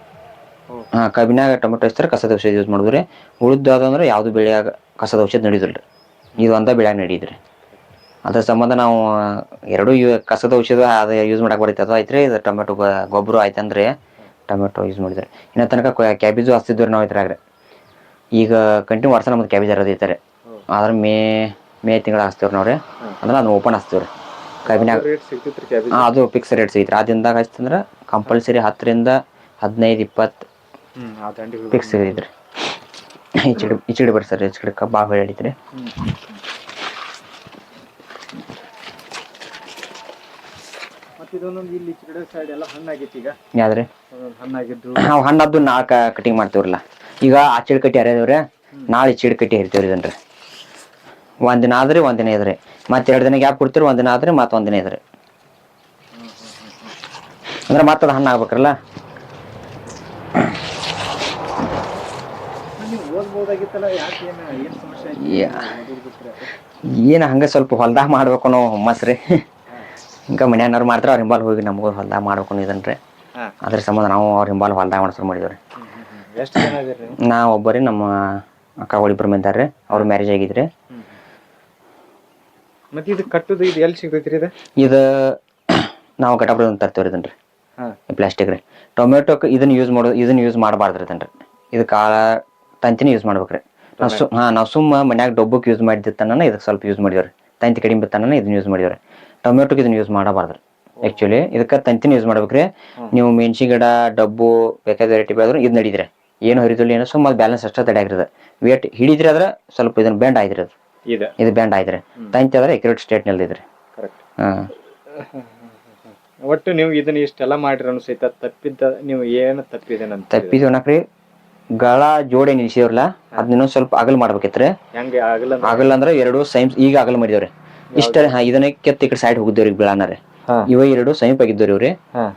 ಹಾಂ ಕಬ್ಬಿನಾಗ ಟೊಮೆಟೊ ಹಚ್ತಾರೆ ಕಸದ ಔಷಧ ಯೂಸ್ ಮಾಡಿದ್ರಿ. ಉಳಿದಾದಂದ್ರೆ ಯಾವುದು ಬೆಳೆಯಾಗ ಕಸದ ಔಷಧಿ ರೀ ಇದು ಅಂತ ಬೆಳೆಯಾಗ ರೀ ಅದ್ರ ಸಂಬಂಧ ನಾವು ಎರಡು ಯೂ ಕಸದ ಔಷಧ ಅದು ಯೂಸ್ ಮಾಡಕ್ಕೆ ಬರುತ್ತೆ ಅದು ಐತ್ರಿ ಇದು ಟೊಮೆಟೊ ಗೊಬ್ಬರ ಆಯ್ತಂದ್ರೆ ಟೊಮೆಟೊ ಯೂಸ್ ಮಾಡಿದ್ರೆ. ಇನ್ನ ತನಕ ಕ್ಯಾಬೇಜು ಹಚ್ತಿದ್ವಿ ನಾವು ಇದ್ರಾಗ. ಈಗ ಕಂಟಿನ್ಯೂ ವರ್ಷ ನಮ್ದು ಕ್ಯಾಬೇಜ್ ಇರೋದೈತೆ ಆದ್ರೆ ಮೇ ಮೇ ತಿಂಗಳ ಹಚ್ತೀವಿ ನಾವು ರೀ ಅಂದ್ರೆ ಅದನ್ನ ಓಪನ್ ಹಚ್ತೀವಿ ರೀ ಕಬ್ಬಿನಾಗ ಅದು ಫಿಕ್ಸ್ ರೇಟ್ ಸಿಗೈತ್ರಿ. ಆ ದಿನದಾಗ ಹಚ್ತಂದ್ರೆ ಕಂಪಲ್ಸರಿ ಹತ್ತರಿಂದ ಹದಿನೈದು ಇಪ್ಪತ್ತು ಫಿಕ್ಸ್ ಸಿಗೈತ್ರಿ ಈಚೆಡೆ ಈಚೆಡೆ ಬರ್ರಿ ಈಚೆ ಕಬ್ಬಾ ಕಡೆ ಯಾವ್ದ್ರಿ? ಒಂದೊಂದು ಹಣ್ಣಾಗಿದ್ದು. ನಾವು ಹಣ್ಣದ್ದು ನಾಳೆ ಕಟಿಂಗ್ ಮಾಡ್ತೀವ್ರಲ್ಲ. ಈಗ ಆಚೆಡ್ ಕಟ್ಟಿ ಹರಿಯದವ್ರೆ ನಾಳೆ ಈಚೆಡ್ ಕಟ್ಟಿ ಹರಿತೀವ್ರಿ ಇದನ್ರಿ ಒಂದಿನ ಆದ್ರೆ ಒಂದಿನ ಇದ್ರಿ. ಮತ್ತೆ ಎರಡು ದಿನ ಗ್ಯಾಪ್ ಕೊಡ್ತೀರಿ ಒಂದಿನ ಆದ್ರೆ ಮತ್ತೆ ಒಂದಿನ ಇದ್ರಿ. ಅಂದ್ರೆ ಮತ್ತೆ ಅದು ಹಣ್ಣು ಆಗ್ಬೇಕ್ರಲ್ಲ ನೀವು ಓದ್ಬೋದಾಗಿತ್ತಲ್ಲ ಯಾಕೆ ಏನು ಹಂಗೆ ಸ್ವಲ್ಪ ಹೊಲ್ದಾಗ ಮಾಡ್ಬೇಕು ಅನ್ನೋ ಹುಮ್ಮಸ್ ರೀ. ಹಿಂಗೆ ಮನ್ಯಾನವ್ರು ಮಾಡ್ತಾರೆ ಅವ್ರ ಹಿಂಬಾಲ್ ಹೋಗಿ ನಮಗೂ ಹೊಲ್ದಾಗ ಮಾಡ್ಬೇಕು ಇದನ್ ಇದನ್ರಿ. ಅದ್ರ ಸಂಬಂಧ ನಾವು ಅವ್ರ ಹಿಂಬಾಲ್ ಹೊಲ್ದಾಗ ಮಾಡ್ಸೋರು ನೀವು? ನಾ ಒಬ್ಬರಿ ನಮ್ಮ ಅಕ್ಕ ಒಳಿಬ್ರು ಬಂದಾರ್ರಿ ಅವ್ರ ಮ್ಯಾರೇಜ್ ಆಗಿದ್ರಿ. ಮತ್ತೆ ಇದು ಕಟ್ಟುದು ಇದು ಎಲ್ಲಿ ಸಿಗ್ತೈತ್ರಿ ಇದು? ಇದು ನಾವು ಗಟಬಲ್ ತರ್ತೀವಿ ರೀ. ಇದನ್ರಿ ಪ್ಲಾಸ್ಟಿಕ್ ರೀ. ಟೊಮೆಟೊ ಇದನ್ನ ಯೂಸ್ ಮಾಡೋದು ಇದನ್ನ ಯೂಸ್ ಮಾಡಬಾರ್ದು ಇದನ್ರಿ ಇದು ಕಾಳ ತಂತಿನ ಯೂಸ್ ಮಾಡ್ಬೇಕ್ರಿ. ನಾವು ಸು ಹಾಂ ನಾವು ಸುಮ್ಮ ಮನ್ಯಾಗ ಡಬ್ಬಕ್ಕೆ ಯೂಸ್ ಮಾಡಿದ್ದನ್ನ ಇದಕ್ಕೆ ಸ್ವಲ್ಪ ಯೂಸ್ ಮಾಡಿದ್ರಿ ತಂತಿ ಕಡಿಮೆ ಬಿತ್ತನ ಇದನ್ನ ಯೂಸ್ ಮಾಡಿದ್ರಿ ಟೊಮೆಟೊಗೆ ಇದನ್ನ ಯೂಸ್ ಮಾಡಬಾರ್ದ್ರಿ. ಆ್ಯಕ್ಚುಲಿ ಇದಕ್ಕೆ ತಂತಿನ ಯೂಸ್ ಮಾಡ್ಬೇಕ್ರಿ. ನೀವು ಮೆಣಸಿ ಗಿಡ ಡಬ್ಬು ಬೇಕಾದ ವೆರೈಟಿ ಬೆಳೆದ್ರು ಇದು ನಡೀದ್ರಿ ಏನು ಹರಿದಿಲ್ಲ ಏನೋ ಸುಮ್ಮ ಬ್ಯಾಲೆನ್ಸ್ ಅಷ್ಟೇ ತಡೆಯಾಗಿರೋದು ವೇಟ್ ಹಿಡಿದ್ರಿ ಅದ್ರ ಸ್ವಲ್ಪ ಇದನ್ನ ಬ್ಯಾಂಡ್ ಆಯ್ದ್ರಿ ಅದು ಇದೆ ಬ್ಯಾಂಡ್ ಆಯ್ತ್ರಿ. ತಂತಿ ಆದ್ರೆ ಎಕ್ಯುರೇಟ್ ಸ್ಟೇಟ್ ಹಾಂ. ಒಟ್ಟು ನೀವು ಇದನ್ನ ಇಷ್ಟೆಲ್ಲ ಮಾಡಿರೋ ಸಹಿತ ತಪ್ಪಿದ್ದ ನೀವು ಏನು ತಪ್ಪಿದೆ ತಪ್ಪಿದ್ವಿ ಅನ್ನಕ್ರಿ. ಗಳ ಜೋಡಿ ನಿಲ್ಸಿದ್ರಲ್ಲ ಅದನ್ನ ಇನ್ನೊಂದ್ ಸ್ವಲ್ಪ ಅಗಲ್ ಮಾಡ್ಬೇಕಿತ್ರಿ. ಹೆಂಗೆ ಆಗಲ್ಲ ಅಂದ್ರೆ- ಅಂದ್ರೆ ಎರಡು ಸೈಮ್ ಈಗ ಅಗಲ್ ಮಾಡಿದವ್ರಿ. ಇಷ್ಟ ಹಾ ಇದನ್ನ ಕೆತ್ತ ಈ ಕಡೆ ಸೈಡ್ ಹೋಗಿದ್ದೇವ್ರಿ ಬೆಳಾನ ಹಾ. ಇವ ಎರಡು ಸಮೀಪ ಆಗಿದ್ದವ್ರಿ ಇವ್ರಿ.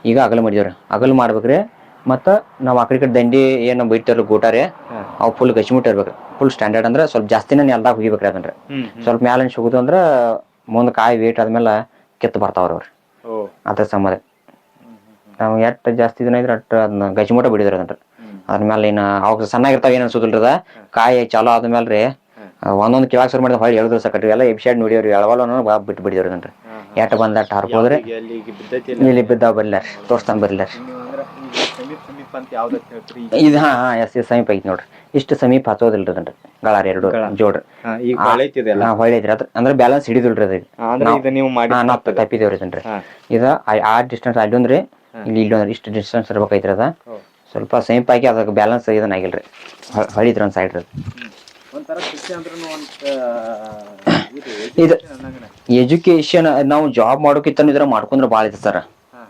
ಈಗ ಅಗಲ್ ಮಾಡಿದವ್ರಿ. ಅಗಲ್ ಮಾಡ್ಬೇಕ್ರಿ ಮತ್ತ ನಾವ್ ಆ ಕಡೆ ದಂಡಿ ಏನ್ ಬೈತಾರಲ್ಲ ಗೋಟಾರಿ ಅವ್ ಅವು ಫುಲ್ ಗಚ್ಚಿಮುಟ್ಟ ಇರ್ಬೇಕ್ರಿ. ಫುಲ್ ಸ್ಟ್ಯಾಂಡರ್ಡ್ ಅಂದ್ರೆ ಸ್ವಲ್ಪ ಜಾಸ್ತಿನ ನೆಲ್ದಾಗ ಹೋಗಿಬೇಕ್ರಿ ಅದನ್ರಿ. ಸ್ವಲ್ಪ ಮ್ಯಾಲ ಸಿಗುದು ಅಂದ್ರ ಮುಂದ್ ಕಾಯಿ ವೇಟ್ ಆದ್ಮೇಲೆ ಕೆತ್ತ ಬರ್ತಾವ್ರಿ ಅವ್ರಿ. ಅದ್ರ ಸಂಬಂಧ. ನಾವು ಎಷ್ಟ್ ಜಾಸ್ತಿ ದಿನ ಇದ್ರೆ ಅಟ್ ಅದನ್ನ ಗಚ್ಚಿಮುಟ್ಟ ಬಿಡಿದ್ರಿ ಅದನ್ರಿ ಅದ್ರ ಮೇಲೆ ಇನ್ನ ಅವಾಗ ಸಣ್ಣಾಗಿರ್ತಾವ ಏನ್ ಅನ್ಸುದಿಲ್ರದ ಕಾಯಿ ಚಾಲೋ ಆದ್ಮೇಲೆ ರೀ ಒಂದೊಂದು ಕಿವಾಗ ಶುರು ಮಾಡಿದ ಹೊಳ್ಳಿ ಎಳ್ದ್ರು ಸಕಟ್ರಿ ಎಲ್ಲ ಎಪಿಸೈಡ್ ನೋಡಿವ್ರಿ ಎಳವಲ್ಲ ಬಾ ಬಿಟ್ಟು ಬಿಡಿದ್ರಿ ನನ್ರಿ ಎಟ್ ಬಂದ ಅಟ್ ಹರ್ಕೋದ್ರಿ. ಇಲ್ಲ. ಬಿದ್ದಾವ ಬರ್ಲಾರ ತೋರ್ಸ್ತಾನ ಬರ್ಲಾರ ಇದು ಹಾ ಹಾ ಎಸ್ ಎಸ್ ಸಮೀಪ ಐತಿ ನೋಡ್ರಿ. ಇಷ್ಟು ಸಮೀಪ ಹತ್ತೋದಿಲ್ರಿ ಅದನ್ರಿ ಗಳಾರ ಎರಡು ಜೋಡ್ರಿ. ಹೊಳ್ಳಿ ಐತ್ರಿ. ಅದ್ರ ಅಂದ್ರೆ ಬ್ಯಾಲೆನ್ಸ್ ಹಿಡಿದಿಲ್ರಿ ಅದ ನೀವು ತಪ್ಪಿದೇವ್ರಿ ಇದನ್ರಿ ಹಾ. ಇದ ಆ- ಡಿಸ್ಟೆನ್ಸ್ ಅಲ್ಲೊಂದ್ರಿ ಇಲ್ಲಿ ಇಲ್ಲೊಂದ್ರಿ ಇಷ್ಟು ಡಿಸ್ಟೆನ್ಸ್ ಇರ್ಬೇಕೈತ್ರಿ ಅದ. ಸ್ವಲ್ಪ ಸೇಮ್ ಆಗಿ ಅದಕ್ಕೆ ಬ್ಯಾಲೆನ್ಸ್ ಇದನ್ನ ಆಗಿಲ್ರಿ ರೀ ಹೊಳಿದ್ರಿ ಒಂದ್ ಸೈಡ್ ಇದು. ಎಜುಕೇಶನ್ ನಾವು ಜಾಬ್ ಮಾಡೋಕಿತ್ತ ಇದ್ರ ಮಾಡ್ಕೊಂಡ್ರೆ ಭಾಳ ಇದೆ ಸರ್.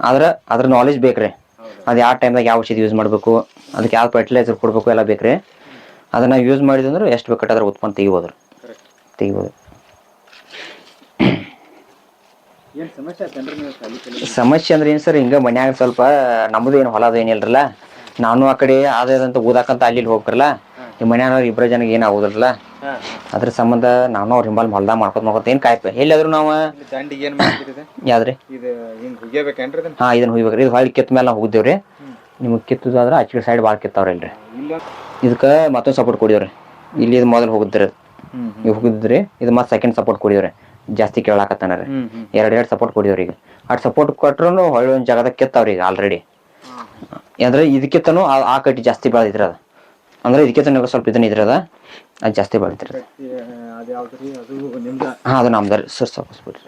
ಆದ್ರೆ ಅದ್ರ ನಾಲೆಜ್ ಬೇಕ್ರಿ. ಅದು ಯಾವ ಟೈಮ್ದಾಗ ಯಾವ ಔಷಧಿ ಯೂಸ್ ಮಾಡಬೇಕು ಅದಕ್ಕೆ ಯಾವ ಫರ್ಟಿಲೈಸರ್ ಕೊಡ್ಬೇಕು ಎಲ್ಲ ಬೇಕ್ರಿ. ಅದನ್ನ ಯೂಸ್ ಮಾಡಿದಂದ್ರೆ ಎಷ್ಟು ಬೇಕಾದ್ರೆ ಅದ್ರ ಉತ್ಪನ್ನ ತೆಗಿಬೋದು. ತೆಗಿಬೋದು. ಸಮಸ್ಯೆ ಅಂದ್ರೆ ಏನು ಸರ್ ಹಿಂಗೆ ಮನ್ಯಾಗ ಸ್ವಲ್ಪ ನಮ್ಮದು ಏನು ಹೊಲ ಅದು ಏನಿಲ್ರಲ್ಲ ನಾನು ಆ ಕಡೆ ಆದಂತ ಓದಾಕಂತ ಅಲ್ಲಿ ಹೋಗ್ರಲ್ಲ ನಿಮ್ಮ ಮನ್ಯಾನವ್ರು ಇಬ್ಬರ ಜನಕ್ಕೆ ಏನ್ ಆಗುದಿಲ್ಲ ಅದ್ರ ಸಂಬಂಧ ನಾನು ಅವ್ರ ಹಿಂಬಾಲ್ ಹೊಲ್ದಾಗ ಮಾಡ್ಕೊತ ಮಾಡ್ಕೊತ ಏನ್ ಕಾಯ್ಪ ಎಲ್ಲಾದ್ರು ನಾವು? ದಂಡಿಗೆ ಏನ್ ಯಾವ್ದ್ರಿ? ಇದು ಹಿಂಗ್ ಹುಗಿಯಬೇಕೇನ್ರಿ ಇದನ್ನ? ಹಾ ಇದನ್ನ ಹೋಗ್ಬೇಕ್ರಿ ಇದು ಹೊಳ್ಳಿ ಕಿತ್ತ ಮೇಲೆ ನಾವು ಹೋಗಿದ್ದೇವ್ರಿ ನಿಮಗೆ ಕಿತ್ತದಾದ್ರೆ ಆಚೆ ಸೈಡ್ ಭಾಳ ಕಿತ್ತಾವ್ರಲ್ರಿ ಇಲ್ರಿ. ಇದಕ್ಕ ಮತ್ತೊಂದು ಸಪೋರ್ಟ್ ಕೊಡಿವ್ರಿ ಇಲ್ಲಿ ಇದು ಮೊದಲು ಹೋಗಿದ್ರಿ ಹ್ಮ್ ನೀವು ಹೋಗಿದ್ರಿ ಇದು ಮತ್ತೆ ಸೆಕೆಂಡ್ ಸಪೋರ್ಟ್ ಕೊಡಿವ್ರಿ ಜಾಸ್ತಿ ಕೇಳಾಕತ್ತಾನ ರೀ. ಹ್ಮ್ ಹ್ಮ್. ಎರಡು ಎರಡು ಸಪೋರ್ಟ್ ಕೊಡಿವ್ರಿ ಈಗ. ಅಟ್ ಸಪೋರ್ಟ್ ಕೊಟ್ರು ಹೊಳ್ಳಿ ಒಂದು ಜಾಗದಾಗ ಕೆತ್ತವ್ರಿ ಈಗ ಆಲ್ರೆಡಿ ಅಂದ್ರೆ ಇದಕ್ಕೆ ಆ ಆ ಕಟ್ಟಿ ಜಾಸ್ತಿ ಬೆಳೆದಿದ್ರಿ ಅದ ಅಂದ್ರೆ ಇದಕ್ಕೆ ತನಕ ಸ್ವಲ್ಪ ಇದನ್ನ ಇದ್ರ ಅದ ಅದು ಜಾಸ್ತಿ ಬೆಳೆದಿರಿ ಹಾಂ ಅದು ನಮ್ದು ಸರ್ ಸಾಕಿಸ್ಬಿಡ್ರಿ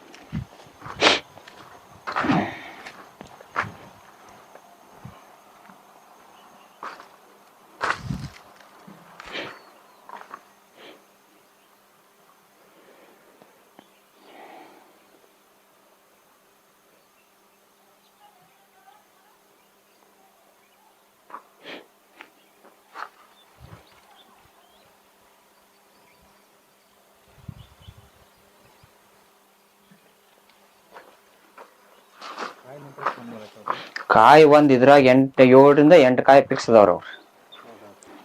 ಕಾಯಿ ಒಂದು ಇದ್ರಾಗ ಎಂಟು ಏಳರಿಂದ ಎಂಟು ಕಾಯಿ ಫಿಕ್ಸ್ ಅದಾವ್ರಿ ಅವ್ರು.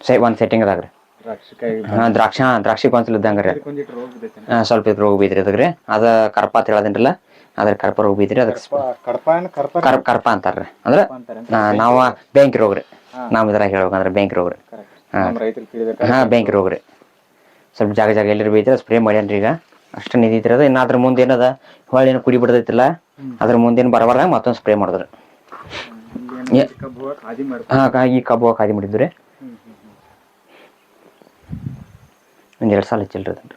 ಸೈ ಒಂದ್ ಸೆಟ್ಟಿಂಗ್ದಾಗ ರೀ. ಹಾ ದ್ರಾಕ್ಷಿ ಹಾಂ ದ್ರಾಕ್ಷಿ ಕೊಂಚಲ್ ಇದ್ದಂಗೆ ರೀ. ಕೊಂದಿಟ್ಟು ರೋಗ ಬಿದ್ದೈತೆ ಹಾಂ ಸ್ವಲ್ಪ ಇದ್ರ ರೋಗ ಬೀದ್ರಿ ಅದಕ್ಕೆ ರೀ. ಅದು ಕರ್ಪ ಅಂತ ಹೇಳದಿನ್ರಲ್ಲ. ಅದ್ರ ಕರ್ಪ ರೋಗ ಬೀದ್ರಿ ಅದಕ್ಕೆ ಕರ್ಪ ಅಂತಾರ ಕರ್ಪ ಅಂತಾರ್ರಿ ಅಂದ್ರೆ ನಾವು ಬ್ಯಾಂಕ್ ರೋಗ ರೀ. ನಾವು ಇದ್ರಾಗ ಹೇಳ್ಬೇಕಂದ್ರೆ ಬ್ಯಾಂಕ್ ರೋಗ ಹಾ. ಬ್ಯಾಂಕ್ ರೋಗ ರೀ. ಸ್ವಲ್ಪ ಜಾಗ ಜಾಗ ಎಲ್ಲರೂ ಬೀದ್ರ ಸ್ಪ್ರೇ ಮಾಡ್ಯಾನ್ರಿ ಈಗ. ಅಷ್ಟು ನಿಧಿ ಅದು. ಇನ್ನು ಅದ್ರ ಮುಂದೆ ಏನದ? ಹೊಳ್ಳಿ ಏನು ಕುಡಿ ಬಿಡ್ತೈತಿಲ್ಲ. ಅದ್ರ ಮುಂದೇನು ಬರಬಾರ್ದಾಗ ಮತ್ತೊಂದು ಸ್ಪ್ರೇ ಮಾಡಿದ್ರು. ಕಬ್ಬು ಖಾದಿ ಮಾಡ್ತಾರೆ ಹಾಂ ಈ ಕಬ್ಬು ಖಾದಿ ಮಾಡಿದ್ದು ರೀ ಹ್ಮ್ ಹ್ಮ್ ಹ್ಮ್. ಒಂದು ಎರಡು ಸಾಲ ಹಚ್ಚಿಲ್ರಿ ಅದನ್ನ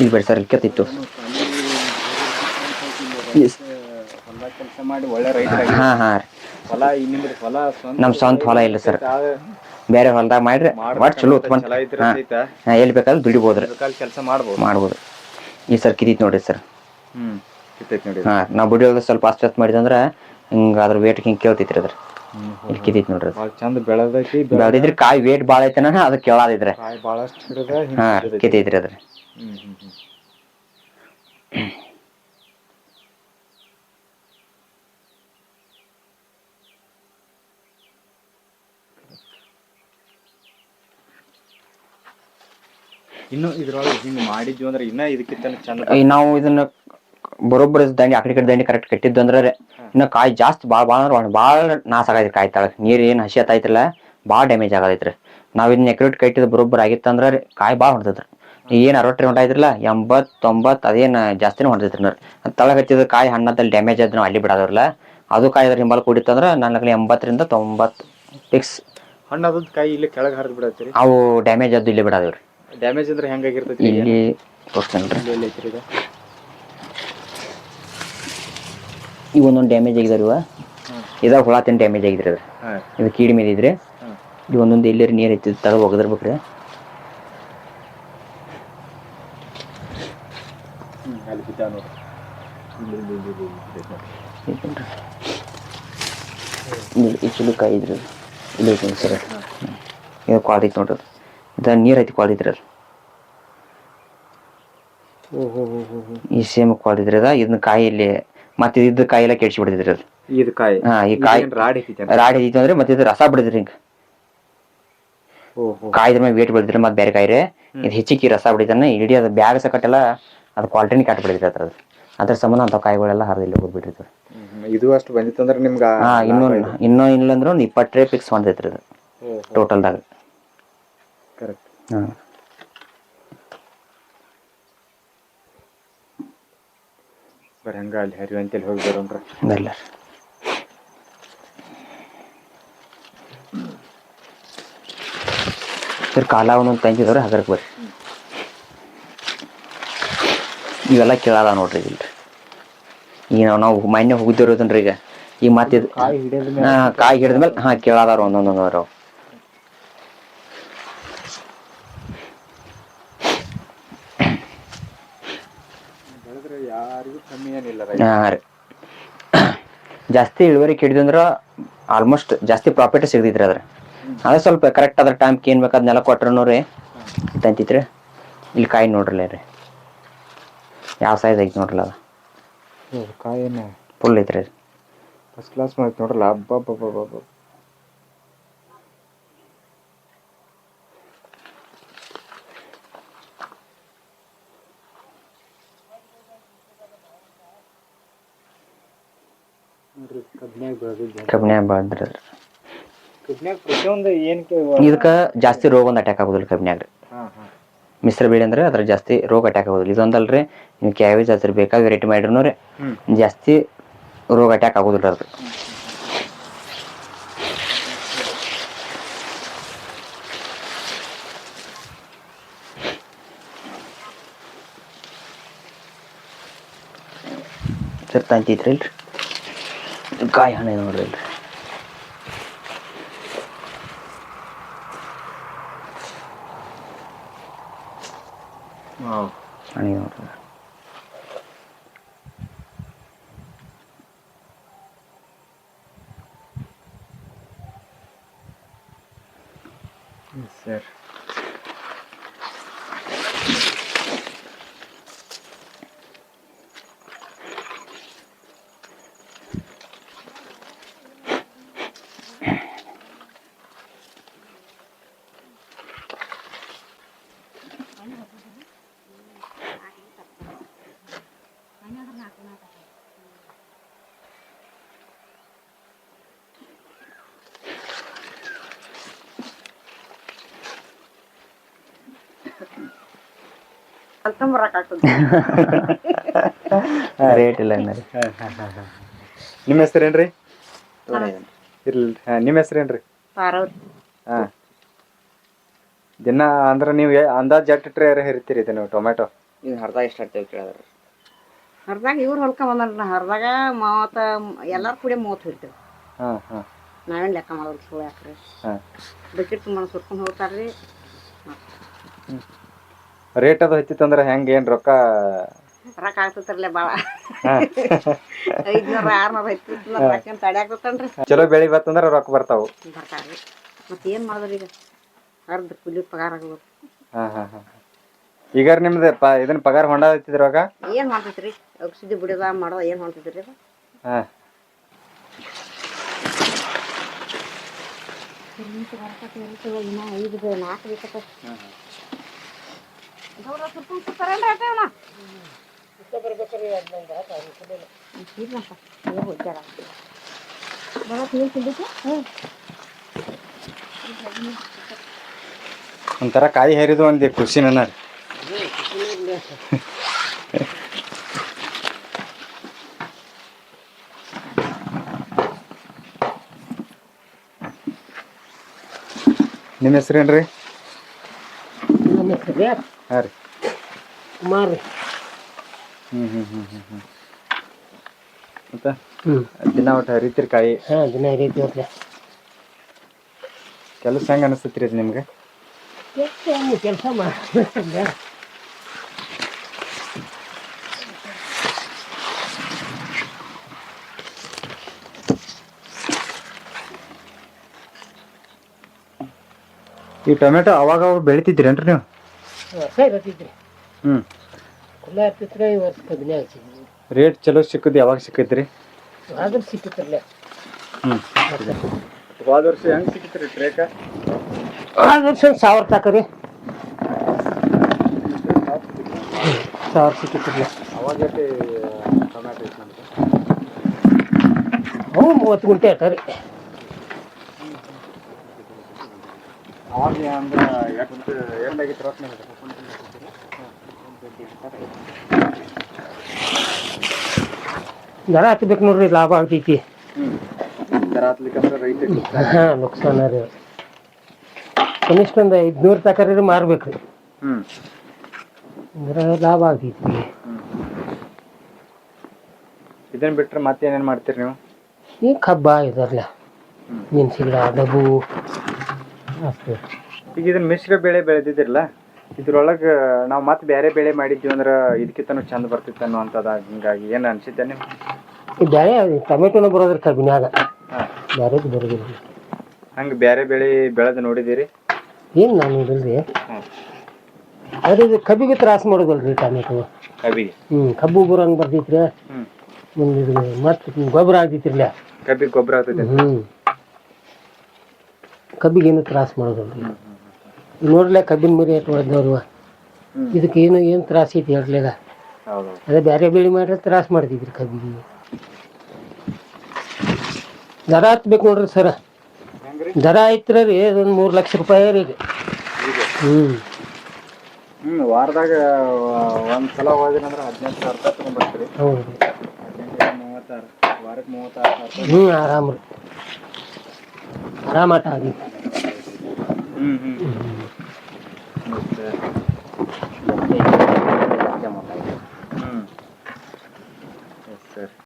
ಈಗ ಬೇಡ ಸರ್ ಕೆತ್ತಿತ್ತು ಹೊಲ ಕೆಲಸ ಮಾಡಿ ಒಳ್ಳೆ ರೈತರಾಗಿ ಹಾಂ ಹಾಂ ರೀ. ಹೊಲ ಹೊಲ ನಮ್ಮ ಸ್ವಂತ ಹೊಲ ಇಲ್ಲ ಸರ್. ಬೇರೆ ಹೊಲದಾಗ ಮಾಡ್ರಿ ಮಾಡಿ ಚಲೋ ಉತ್ಪನ್ನ. ಹಾಂ. ಎಲ್ಲಿ ಬೇಕಾದ್ರೆ ದುಡಿಬೋದ್ರಿ. ಕೆಲಸ ಮಾಡ್ಬೋದು. ಮಾಡ್ಬೋದು. ಈ ಸರ್ ಕಿದೀತ್ ನೋಡ್ರಿ ಸರ್. ಹ್ಮ್. ಕಿತ್ತೈತಿ ನೋಡಿ ಹಾ ನಾವು ಸ್ವಲ್ಪ ಅಷ್ಟು ಮಾಡಿದಂದ್ರೆ ಹಿಂಗೆ ಅದ್ರ ವೇಟ್ ಹಿಂಗೆ ಕೇಳ್ತೈತ್ರಿ ಅದ್ರ. ಇಲ್ಲಿ ನೋಡ್ರಿ ಅದು ಭಾಳ ಚಂದ ಬೆಳೆದೈತಿ ಬೆಳೆದಿದ್ರಿ ಕಾಯಿ ವೇಟ್ ಭಾಳ ಐತನ ಅದು ಕೇಳಾದಿದ್ರೆ. ಕಾಯಿ ಭಾಳಷ್ಟು ಹಿಡಿದ ಹಿಂಗ್ ಹಾಂ ಅದ್ರ. ಹ್ಮ್ ಹ್ಮ್ ಹ್ಮ್. ಇನ್ನು ಇದ್ರೊಳಗೆ ಹಿಂಗ್ ಮಾಡಿದ್ವಿ ಅಂದ್ರೆ ಇನ್ನ ಇದಕ್ಕಿಂತ ಚಂದ ನಾವು ಇದನ್ನ ಬರೋಬ್ಬರ ದಂಡಿ ಆ ಕಡೆ ಕಡೆ ದಂಡಿ ಕರೆಕ್ಟ್ ಕಟ್ಟಿದ್ದು ಅಂದ್ರೆ ಇನ್ನು ಕಾಯಿ ಜಾಸ್ತಿ ಭಾಳ ಭಾಳ ಅಂದ್ರೆ ಭಾಳ ನಾಶ ಆಗೈತ್ರಿ ಕಾಯಿ ತಳಕ್. ನೀರು ಏನು ಹಸಿ ಆಯ್ತಲ್ಲ ಭಾಳ ಡ್ಯಾಮೇಜ್ ಆಗೈತ್ರಿ ನಾವು ಇದನ್ನ ಎಕ್ರೆಟ್ ಕಟ್ಟಿದ್ದು ಬರೋಬ್ಬರ ಆಗಿತ್ತಂದ್ರೆ ಅಂದ್ರೆ ಕಾಯಿ ಭಾಳ ಹೊಡೆದ್ರಿ ಏನು ಅರವತ್ತು ಹೊಂಟ ಐತ್ರಲ್ಲ ಎಂಬತ್ತು ತೊಂಬತ್ತು ಅದೇನು ಜಾಸ್ತಿನೇ ಹೊಡೆದೈತ್ರಿ ನೋಡ್ರಿ ತಳಗ ಹಚ್ಚಿದ ಕಾಯಿ ಹಣ್ಣದಲ್ಲಿ ಡ್ಯಾಮೇಜ್ ಆದ್ರೆ ನಾವು ಅಲ್ಲಿ ಬಿಡೋದ್ರಲ್ಲ ಅದು ಕಾಯಿ ಅದ್ರ ಹಿಂಬಲ್ ಕುಡಿತಂದ್ರೆ ನನ್ನ ಎಂಬತ್ತರಿಂದ ತೊಂಬತ್ತು ಫಿಕ್ಸ್ ಹಣ್ಣದ ಕಾಯಿ ಇಲ್ಲಿ ಕೆಳಗೆ ಹರಿದು ಬಿಡತ್ತೀರಿ? ಅವು ಡ್ಯಾಮೇಜ್ ಆದ ಇಲ್ಲಿ ಬಿಡೋದ್ರಿ ಡ್ಯಾಮೇಜ್ ಅಂದ್ರೆ ಹೆಂಗಾಗಿರ್ತೈತಿ ಇಲ್ಲಿ ತೋರಿಸ್ತೇನೆ ರೀ ಇಲ್ಲಿ ಎಲ್ಲಿ ಐತ್ರಿ ಇದು ಈಗ ಒಂದೊಂದು ಡ್ಯಾಮೇಜ್ ಆಗಿದಾರೆ ಇವ. ಇದಾಗ ಹುಳ ತಿನ್ ಡ್ಯಾಮೇಜ್ ಆಗಿದ್ರಿ ಅದ್ರ ಇದು ಕೀಡಿ ಮೇಲೆ ಇದ್ರೆ. ಇದು ಒಂದೊಂದು ಎಲ್ಲೇರಿ ನೀರು ಐತಿ ತಗ ಒಗದಿರ್ಬೇಕ್ರಿ. ಹ್ಮ್ ಅಲ್ಲಿ ಬಿದ್ದಾವ ಇಲ್ಲಿ ಇಲ್ಲಿ ಇಲ್ಲಿ ಇಲ್ಲಿ ಬಿದ್ದೈತ್ ನೋಡಿ. ಇಲ್ಲಿ ಈ ಚುಲು ಕಾಯಿ ಇದ್ರಿ. ಇಲ್ಲಿ ಐತಿ ಸರ್. ಇದು ಕ್ವಾಲಿಟಿ ನೋಡ್ರಿ. ಇದ ಇದು ನೀರು ಐತಿ ಕ್ವಾಲಿಟಿ ಇದ್ರಿ. ಈ ಸೇಮ್ ಕ್ವಾಲಿಟಿ ಅದ. ಇದನ್ನ ಕಾಯಿ ಇಲ್ಲಿ ಮತ್ತೆ ಇದ್ದ ಕಾಯಿ ಎಲ್ಲ ಕೆಡ್ಸಿ ಬಿಡ್ತಿದ್ರಿ ಅದು. ಇದು ಕಾಯಿ. ಹಾ ಈ ಕಾಯಿ ರಾಡಿ ರಾಡ್ ಹಿಡಿತು ಅಂದ್ರೆ ಮತ್ತೆ ಇದು ರಸ ಬಿಡಿದ್ರಿ ಹಿಂಗ. ಕಾಯಿದ್ರ ಮೇಲೆ ವೇಟ್ ಬಿಡಿದ್ರಿ ಮತ್ತೆ ಬೇರೆ ಕಾಯಿ ಇದು ಹೆಚ್ಚಿಗೆ ರಸ ಬಿಡಿತಾನೆ ಇಡೀ ಅದು ಬ್ಯಾಗ್ ಸಕಟ್ಟೆಲ್ಲ ಅದು ಕ್ವಾಲಿಟಿನೇ ಕಟ್ ಬಿಡಿದ್ರಿ ಅದ್ರ ಅದ್ರ ಸಂಬಂಧ ಅಂತ ಕಾಯಿಗಳೆಲ್ಲ ಹರಿದಿಲ್ಲ ಹೋಗ್ಬಿಟ್ಟಿರ್ತಾರೆ ಇದು ಅಷ್ಟು ಬಂದಿತ್ತಂದ್ರೆ ನಿಮ್ಗೆ ಹಾ ಇನ್ನೂ ಇನ್ನೂ ಇಲ್ಲ ಅಂದ್ರೆ ಒಂದು ಇಪ್ಪತ್ತು ಟ್ರೇ ಫಿಕ್ಸ್ ಮಾಡ್ತೈತ್ರಿ ಅದು ಟೋಟಲ್ದಾಗ ಕರೆಕ್ಟ್ ಹಾಂ. ಬರೀ ಹಂಗ ಅಲ್ಲಿ ಹರಿವಂತಲ್ಲಿ ಹೋಗಿ ಬರೋಣ್ರ ಬರಲ್ಲ ಸರ್ ಕಾಲ ಒಂದೊಂದು ತಂಗಿದವ್ರೆ ಹಗರಕ್ಕೆ ಬರ್ರಿ. ಇವೆಲ್ಲ ಕೇಳಲ್ಲ ನೋಡ್ರಿ ಇಲ್ರಿ ಈಗ ನಾವು ನಾವು ಮೊನ್ನೆ ಹೋಗಿದ್ದಿರೋದನ್ರಿ ಈಗ. ಈಗ ಮತ್ತೆ ಕಾಯಿ ಹಿಡಿದ ಹಾ ಕಾಯಿ ಹಿಡಿದ್ಮೇಲೆ ಹಾ ಕೇಳಾದಾರ ಒಂದೊಂದೊಂದವ್ರು ಅವು ಬೆಳೆದ್ರೆ ಯಾರಿಗೂ ಕಮ್ಮಿ ಏನಿಲ್ಲ ಹಾಂ ರೀ ಜಾಸ್ತಿ ಇಳುವರಿ ಕಿಡಿದಂದ್ರ ಆಲ್ಮೋಸ್ಟ್ ಜಾಸ್ತಿ ಪ್ರಾಫಿಟ್ ಸಿಗ್ತೈತ್ರಿ ಅದ್ರ. ಅದೇ ಸ್ವಲ್ಪ ಕರೆಕ್ಟ್ ಅದ್ರ ಟೈಮ್ಗೆ ಏನು ಬೇಕಾದ್ ನೆಲ ಕೊಟ್ರು ರೀ ತಂತಿತ್ರಿ ಇಲ್ಲಿ ಕಾಯಿ ನೋಡ್ರಲ್ಲ ರೀ. ಯಾವ ಸೈಜ್ ಐತಿ ನೋಡ್ರಲ್ಲ ಅದು. ಕಾಯಿನ ಫುಲ್ ಐತ್ರಿ. ಫಸ್ಟ್ ಕ್ಲಾಸ್ ಮಾಡಿ ನೋಡ್ರಲ್ಲ. ಹಬ್ಬ ಕಬ್ಬಿನ್ಯಾಗ ಬೆಳೆದ್ರಿ ಇದಕ್ಕ ಜಾಸ್ತಿ ರೋಗ ಒಂದು ಅಟ್ಯಾಕ್ ಆಗೋದಿಲ್ಲ ಕಬ್ಬಿನ್ಯಾಗ ರೀ. ಮಿಶ್ರ ಬೆಳೆ ಅಂದ್ರೆ ಅದ್ರ ಜಾಸ್ತಿ ರೋಗ ಅಟ್ಯಾಕ್ ಆಗೋದಿಲ್ಲ. ಇದೊಂದಲ್ರಿ ನೀವು ಕ್ಯಾಬೇಜ್ ಹಸಿರು ಬೇಕಾ ವೆರೈಟಿ ರೀ ಹ್ಮ್. ಜಾಸ್ತಿ ರೋಗ ಅಟ್ಯಾಕ್ ಆಗೋದಿಲ್ಲ ಅದ್ರ ಸರ್ ತಂತಿತ್ರಿ ಇಲ್ರಿ ಕಾಯಿ ಹಣ್ಣು ಇದೆ ನೋಡ್ರಿ ರೇಟ್ ಇಲ್ಲ ಅನ್ನರಿ ನಿಮ್ಮ ಹೆಸರೇನ್ರಿ ಇರ್ಲಿ ಹಾಂ ನಿಮ್ಮ ಹೆಸರೇನ್ರಿ ಪಾರವ್ರಿ ಹಾಂ. ದಿನ ಅಂದ್ರೆ ನೀವು ಅಂದಾಜ್ ಎಷ್ಟು ಇಟ್ರೆ ಹರಿತೀರಿ ಇದು ನೀವು ಟೊಮೆಟೊ ಇದು ಹರ್ದಾಗ ಎಷ್ಟು ಹಾಕ್ತೇವೆ ಕೇಳಿದ್ರಿ. ಹರ್ದಾಗ ಇವ್ರು ಹೊಲ್ಕ ನಾ ಹರ್ದಾಗ ಮೂವತ್ತ ಎಲ್ಲಾರು ಕೂಡಿ ಮೂವತ್ತು ಹಿಡ್ತೇವೆ ಹಾಂ ಹಾಂ. ನಾವೇನು ಲೆಕ್ಕ ಮಾಡೋದು ಸುಳ್ಳು ಯಾಕ್ರಿ? ಹಾಂ. ಬಕೆಟ್ ತುಂಬ ಸುರ್ಕೊಂಡು ಹೋಗ್ತಾರ್ರಿ. ರೇಟ್ ಅದು ಹತ್ತಿತ್ತಂದ್ರೆ ಹೆಂಗೆ ಏನು ರೊಕ್ಕ? ರೊಕ್ಕ ಆಗ್ತೈತ್ರಲ್ಲೇ ಭಾಳ ಐದ್ನೂರ ಆರ್ನೂರ ಹಚ್ಚಿತ್ತು ರೊಕ್ಕ ತಡೆ ಆಗ್ತೈತನ್ರಿ ಚಲೋ ಬೆಳಿ ಬತ್ತಂದ್ರೆ ರೊಕ್ಕ ಬರ್ತಾವು. ಬರ್ತಾರ್ರಿ ಮತ್ತೆ ಏನು ಮಾಡಿದ್ರಿ ಈಗ? ಅರ್ಧ ಕೂಲಿ ಪಗಾರ ಆಗೋದು ಹಾಂ ಹಾಂ ಹಾಂ ಈಗ ನಿಮ್ದು ಪ ಇದನ್ನ ಪಗಾರ ಹೊಂಡ ಹತ್ತಿದ್ರವಾಗ ಏನು ಮಾಡ್ತೈತ್ರಿ ಔಷಧಿ ಬಿಡೋದ ಮಾಡೋದ ಏನು ಮಾಡ್ತೈತ್ರಿ ಅದು ಹಾಂ. ಇನ್ನ ಐದು ನಾಲ್ಕು ಬೇಕತ್ತ ಸುರ್ಕೊಂಡು ಸುತ್ತಾರೇನ್ರಿ ಅವನ ಒಂಥರ ಕಾಯಿ ಹರಿದು ಒಂದು ಖುಷಿ ನನ್ನ. ನಿಮ್ಮ ಹೆಸ್ರೇನ್ರಿ? ನಮ್ಮ ಹೆಸರು ರೀ ಹಾಂ ರೀ. ಕುಮಾರ್ ರೀ ಹ್ಞೂ ಹ್ಞೂ ಹ್ಞೂ ಹ್ಞೂ ಹ್ಞೂ ಮತ್ತೆ? ಹ್ಞೂ ದಿನ ಒಟ್ಟು ಹರಿತೀರಿ ಕಾಯಿ? ಹಾಂ ದಿನ ರೀತಿ ಹೋಗ್ರಿ ಕೆಲಸ ಹೆಂಗೆ ಅನಿಸ್ತೈತ್ರಿ ಇದು ನಿಮ್ಗೆ? ಕೆಲಸ ಮಾಡಿ ಈ ಟೊಮೆಟೊ ಅವಾಗ ಅವಾಗ ಬೆಳಿತಿದ್ದೀರೇನ್ರಿ ನೀವು? ಇರತ್ತಿದ್ರಿ ಹ್ಞೂ ಕುಲ್ಲ ಇರ್ತಿದ್ರೆ ಈ ವರ್ಷ ಹಚ್ಚಿದ್ವಿ ರೇಟ್ ಚಲೋ ಸಿಕ್ಕದು ಯಾವಾಗ ಸಿಕ್ಕೈತ್ರಿ? ಆದ್ರೆ ಸಿಕ್ಕಿತ್ರಲ್ಲ ಹ್ಞೂ ಹೋದ ವರ್ಷ ಹೆಂಗೆ ಸಿಕ್ಕಿತ್ರಿ ಟ್ರೇಕ ಆದ್ರೆ ವರ್ಷ ಒಂದು ಸಾವಿರ ತಾಕರಿ ಸಾವಿರ ಸಿಕ್ಕಿತ್ರಲ್ಲ ಅವಾಗ ನಮ್ಗೆ ಅವು ಮೂವತ್ತು ಗುಂಟೆ ಆಟಾರಿ ಅವಾಗ ಅಂದ್ರೆ ಎಷ್ಟು ಎಂಟಾಗಿತ್ತು ದರ ಹತ್ಬೇಕು ನೋಡ್ರಿ ಲಾಭ ಆಗ್ತೈತಿ. ದರ ಹತ್ಲಿಕ್ಕಂದ್ರೆ ರೈತ ಹಾ ನುಕ್ಸಾನ ರೀ. ಕನಿಷ್ಠ ಒಂದು ಐದ್ನೂರು ತಕರಿ ಮಾರ್ಬೇಕ್ರಿ ಹ್ಞೂ ಅಂದ್ರೆ ಲಾಭ ಆಗ್ತೈತಿ ಇದನ್ನ ಬಿಟ್ರೆ ಮತ್ತೆ ಏನೇನು ಮಾಡ್ತೀರಿ ನೀವು? ಈ ಕಬ್ಬ ಇದರ್ಲ. ಡಬು. ಡಬ್ಬು ಅಷ್ಟೇ. ಈಗ ಇದನ್ನ ಮಿಶ್ರ ಬೆಳೆ ಬೆಳೆದಿದ್ದಿರಲ್ಲ ಇದ್ರೊಳಗೆ ನಾವು ಮತ್ತೆ ಬೇರೆ ಬೆಳೆ ಮಾಡಿದ್ವಿ ಅಂದ್ರೆ ಇದಕ್ಕಿಂತನೂ ಚಂದ ಬರ್ತಿತ್ತು ಅನ್ನುವಂಥದ್ದು ಹಿಂಗಾಗಿ ಏನು ಅನಿಸಿದ್ದೆ ನಿಮ್ಗೆ? ಬೇರೆ ಟೊಮೆಟೊನ ಬರೋದ್ರಿ ಕಬ್ಬಿನ್ಯಾಗ ಬ್ಯಾರೇದು ಬರೋದಿಲ್ಲ. ಹಂಗೆ ಬೇರೆ ಬೆಳೆ ಬೆಳೆದು ನೋಡಿದ್ದೀರಿ? ಏನು ನಾನು ಇರಲ್ರಿ ಆದ್ರೆ ಇದು ಕಬ್ಬಿಗೆ ತ್ರಾಸ ಮಾಡೋದಲ್ರಿ ಟೊಮೆಟೊ. ಕಬ್ಬಿಗೆ? ಹ್ಞೂ ಕಬ್ಬು ಬರೋಂಗೆ ಬರ್ತೈತ್ರಿ. ಹ್ಞೂ ಮುಂದೆ ಮತ್ತೆ ಗೊಬ್ಬರ ಆಗ್ತಿರ್ಲಿಲ್ಲ ಕಬ್ಬಿಗೆ ಗೊಬ್ಬರ ಆಗ್ತೈತೆ ಹ್ಞೂ ಕಬ್ಬಿಗೇನು ತ್ರಾಸ ಮಾಡೋದಿಲ್ಲ ನೋಡ್ಲೆ ಕಬ್ಬಿನ ಮರಿ ಎಷ್ಟು ಹೊಡೆದವ್ರು ಇದಕ್ಕೆ ಏನು ಏನು ತ್ರಾಸ ಐತಿ ಹೇಳ್ಲೇಗ? ಅದೇ ಬೇರೆ ಬೆಳೆ ಮಾಡಿದ್ರೆ ತ್ರಾಸ ಮಾಡ್ತಿದ್ರಿ ಕಬ್ಬಿಗೆ. ದರ ಹತ್ಬೇಕು ನೋಡ್ರಿ ಸರ. ದರ ಐತ್ರ ರೀ ಒಂದು ಮೂರು ಲಕ್ಷ ರೂಪಾಯಿ ರೀ. ಹ್ಞೂ ಹ್ಮ್. ವಾರದಾಗ ಒಂದ್ ಸಲ ಹೋದಿನಂದ್ರ ಹದಿನೆಂಟು ಸಾವಿರ ರೂಪಾಯಿ ತಗೊಂಡ್ಬರ್ತೀರಿ ಹೌದು ರೀ ಹ್ಞೂ ಆರಾಮ ರೀ ಆರಾಮಾಟ ಆಗಿ ಹ್ಮ್ ಹ್ಮ್ ಹ್ಮ್ ಎಸ್ ಸರ್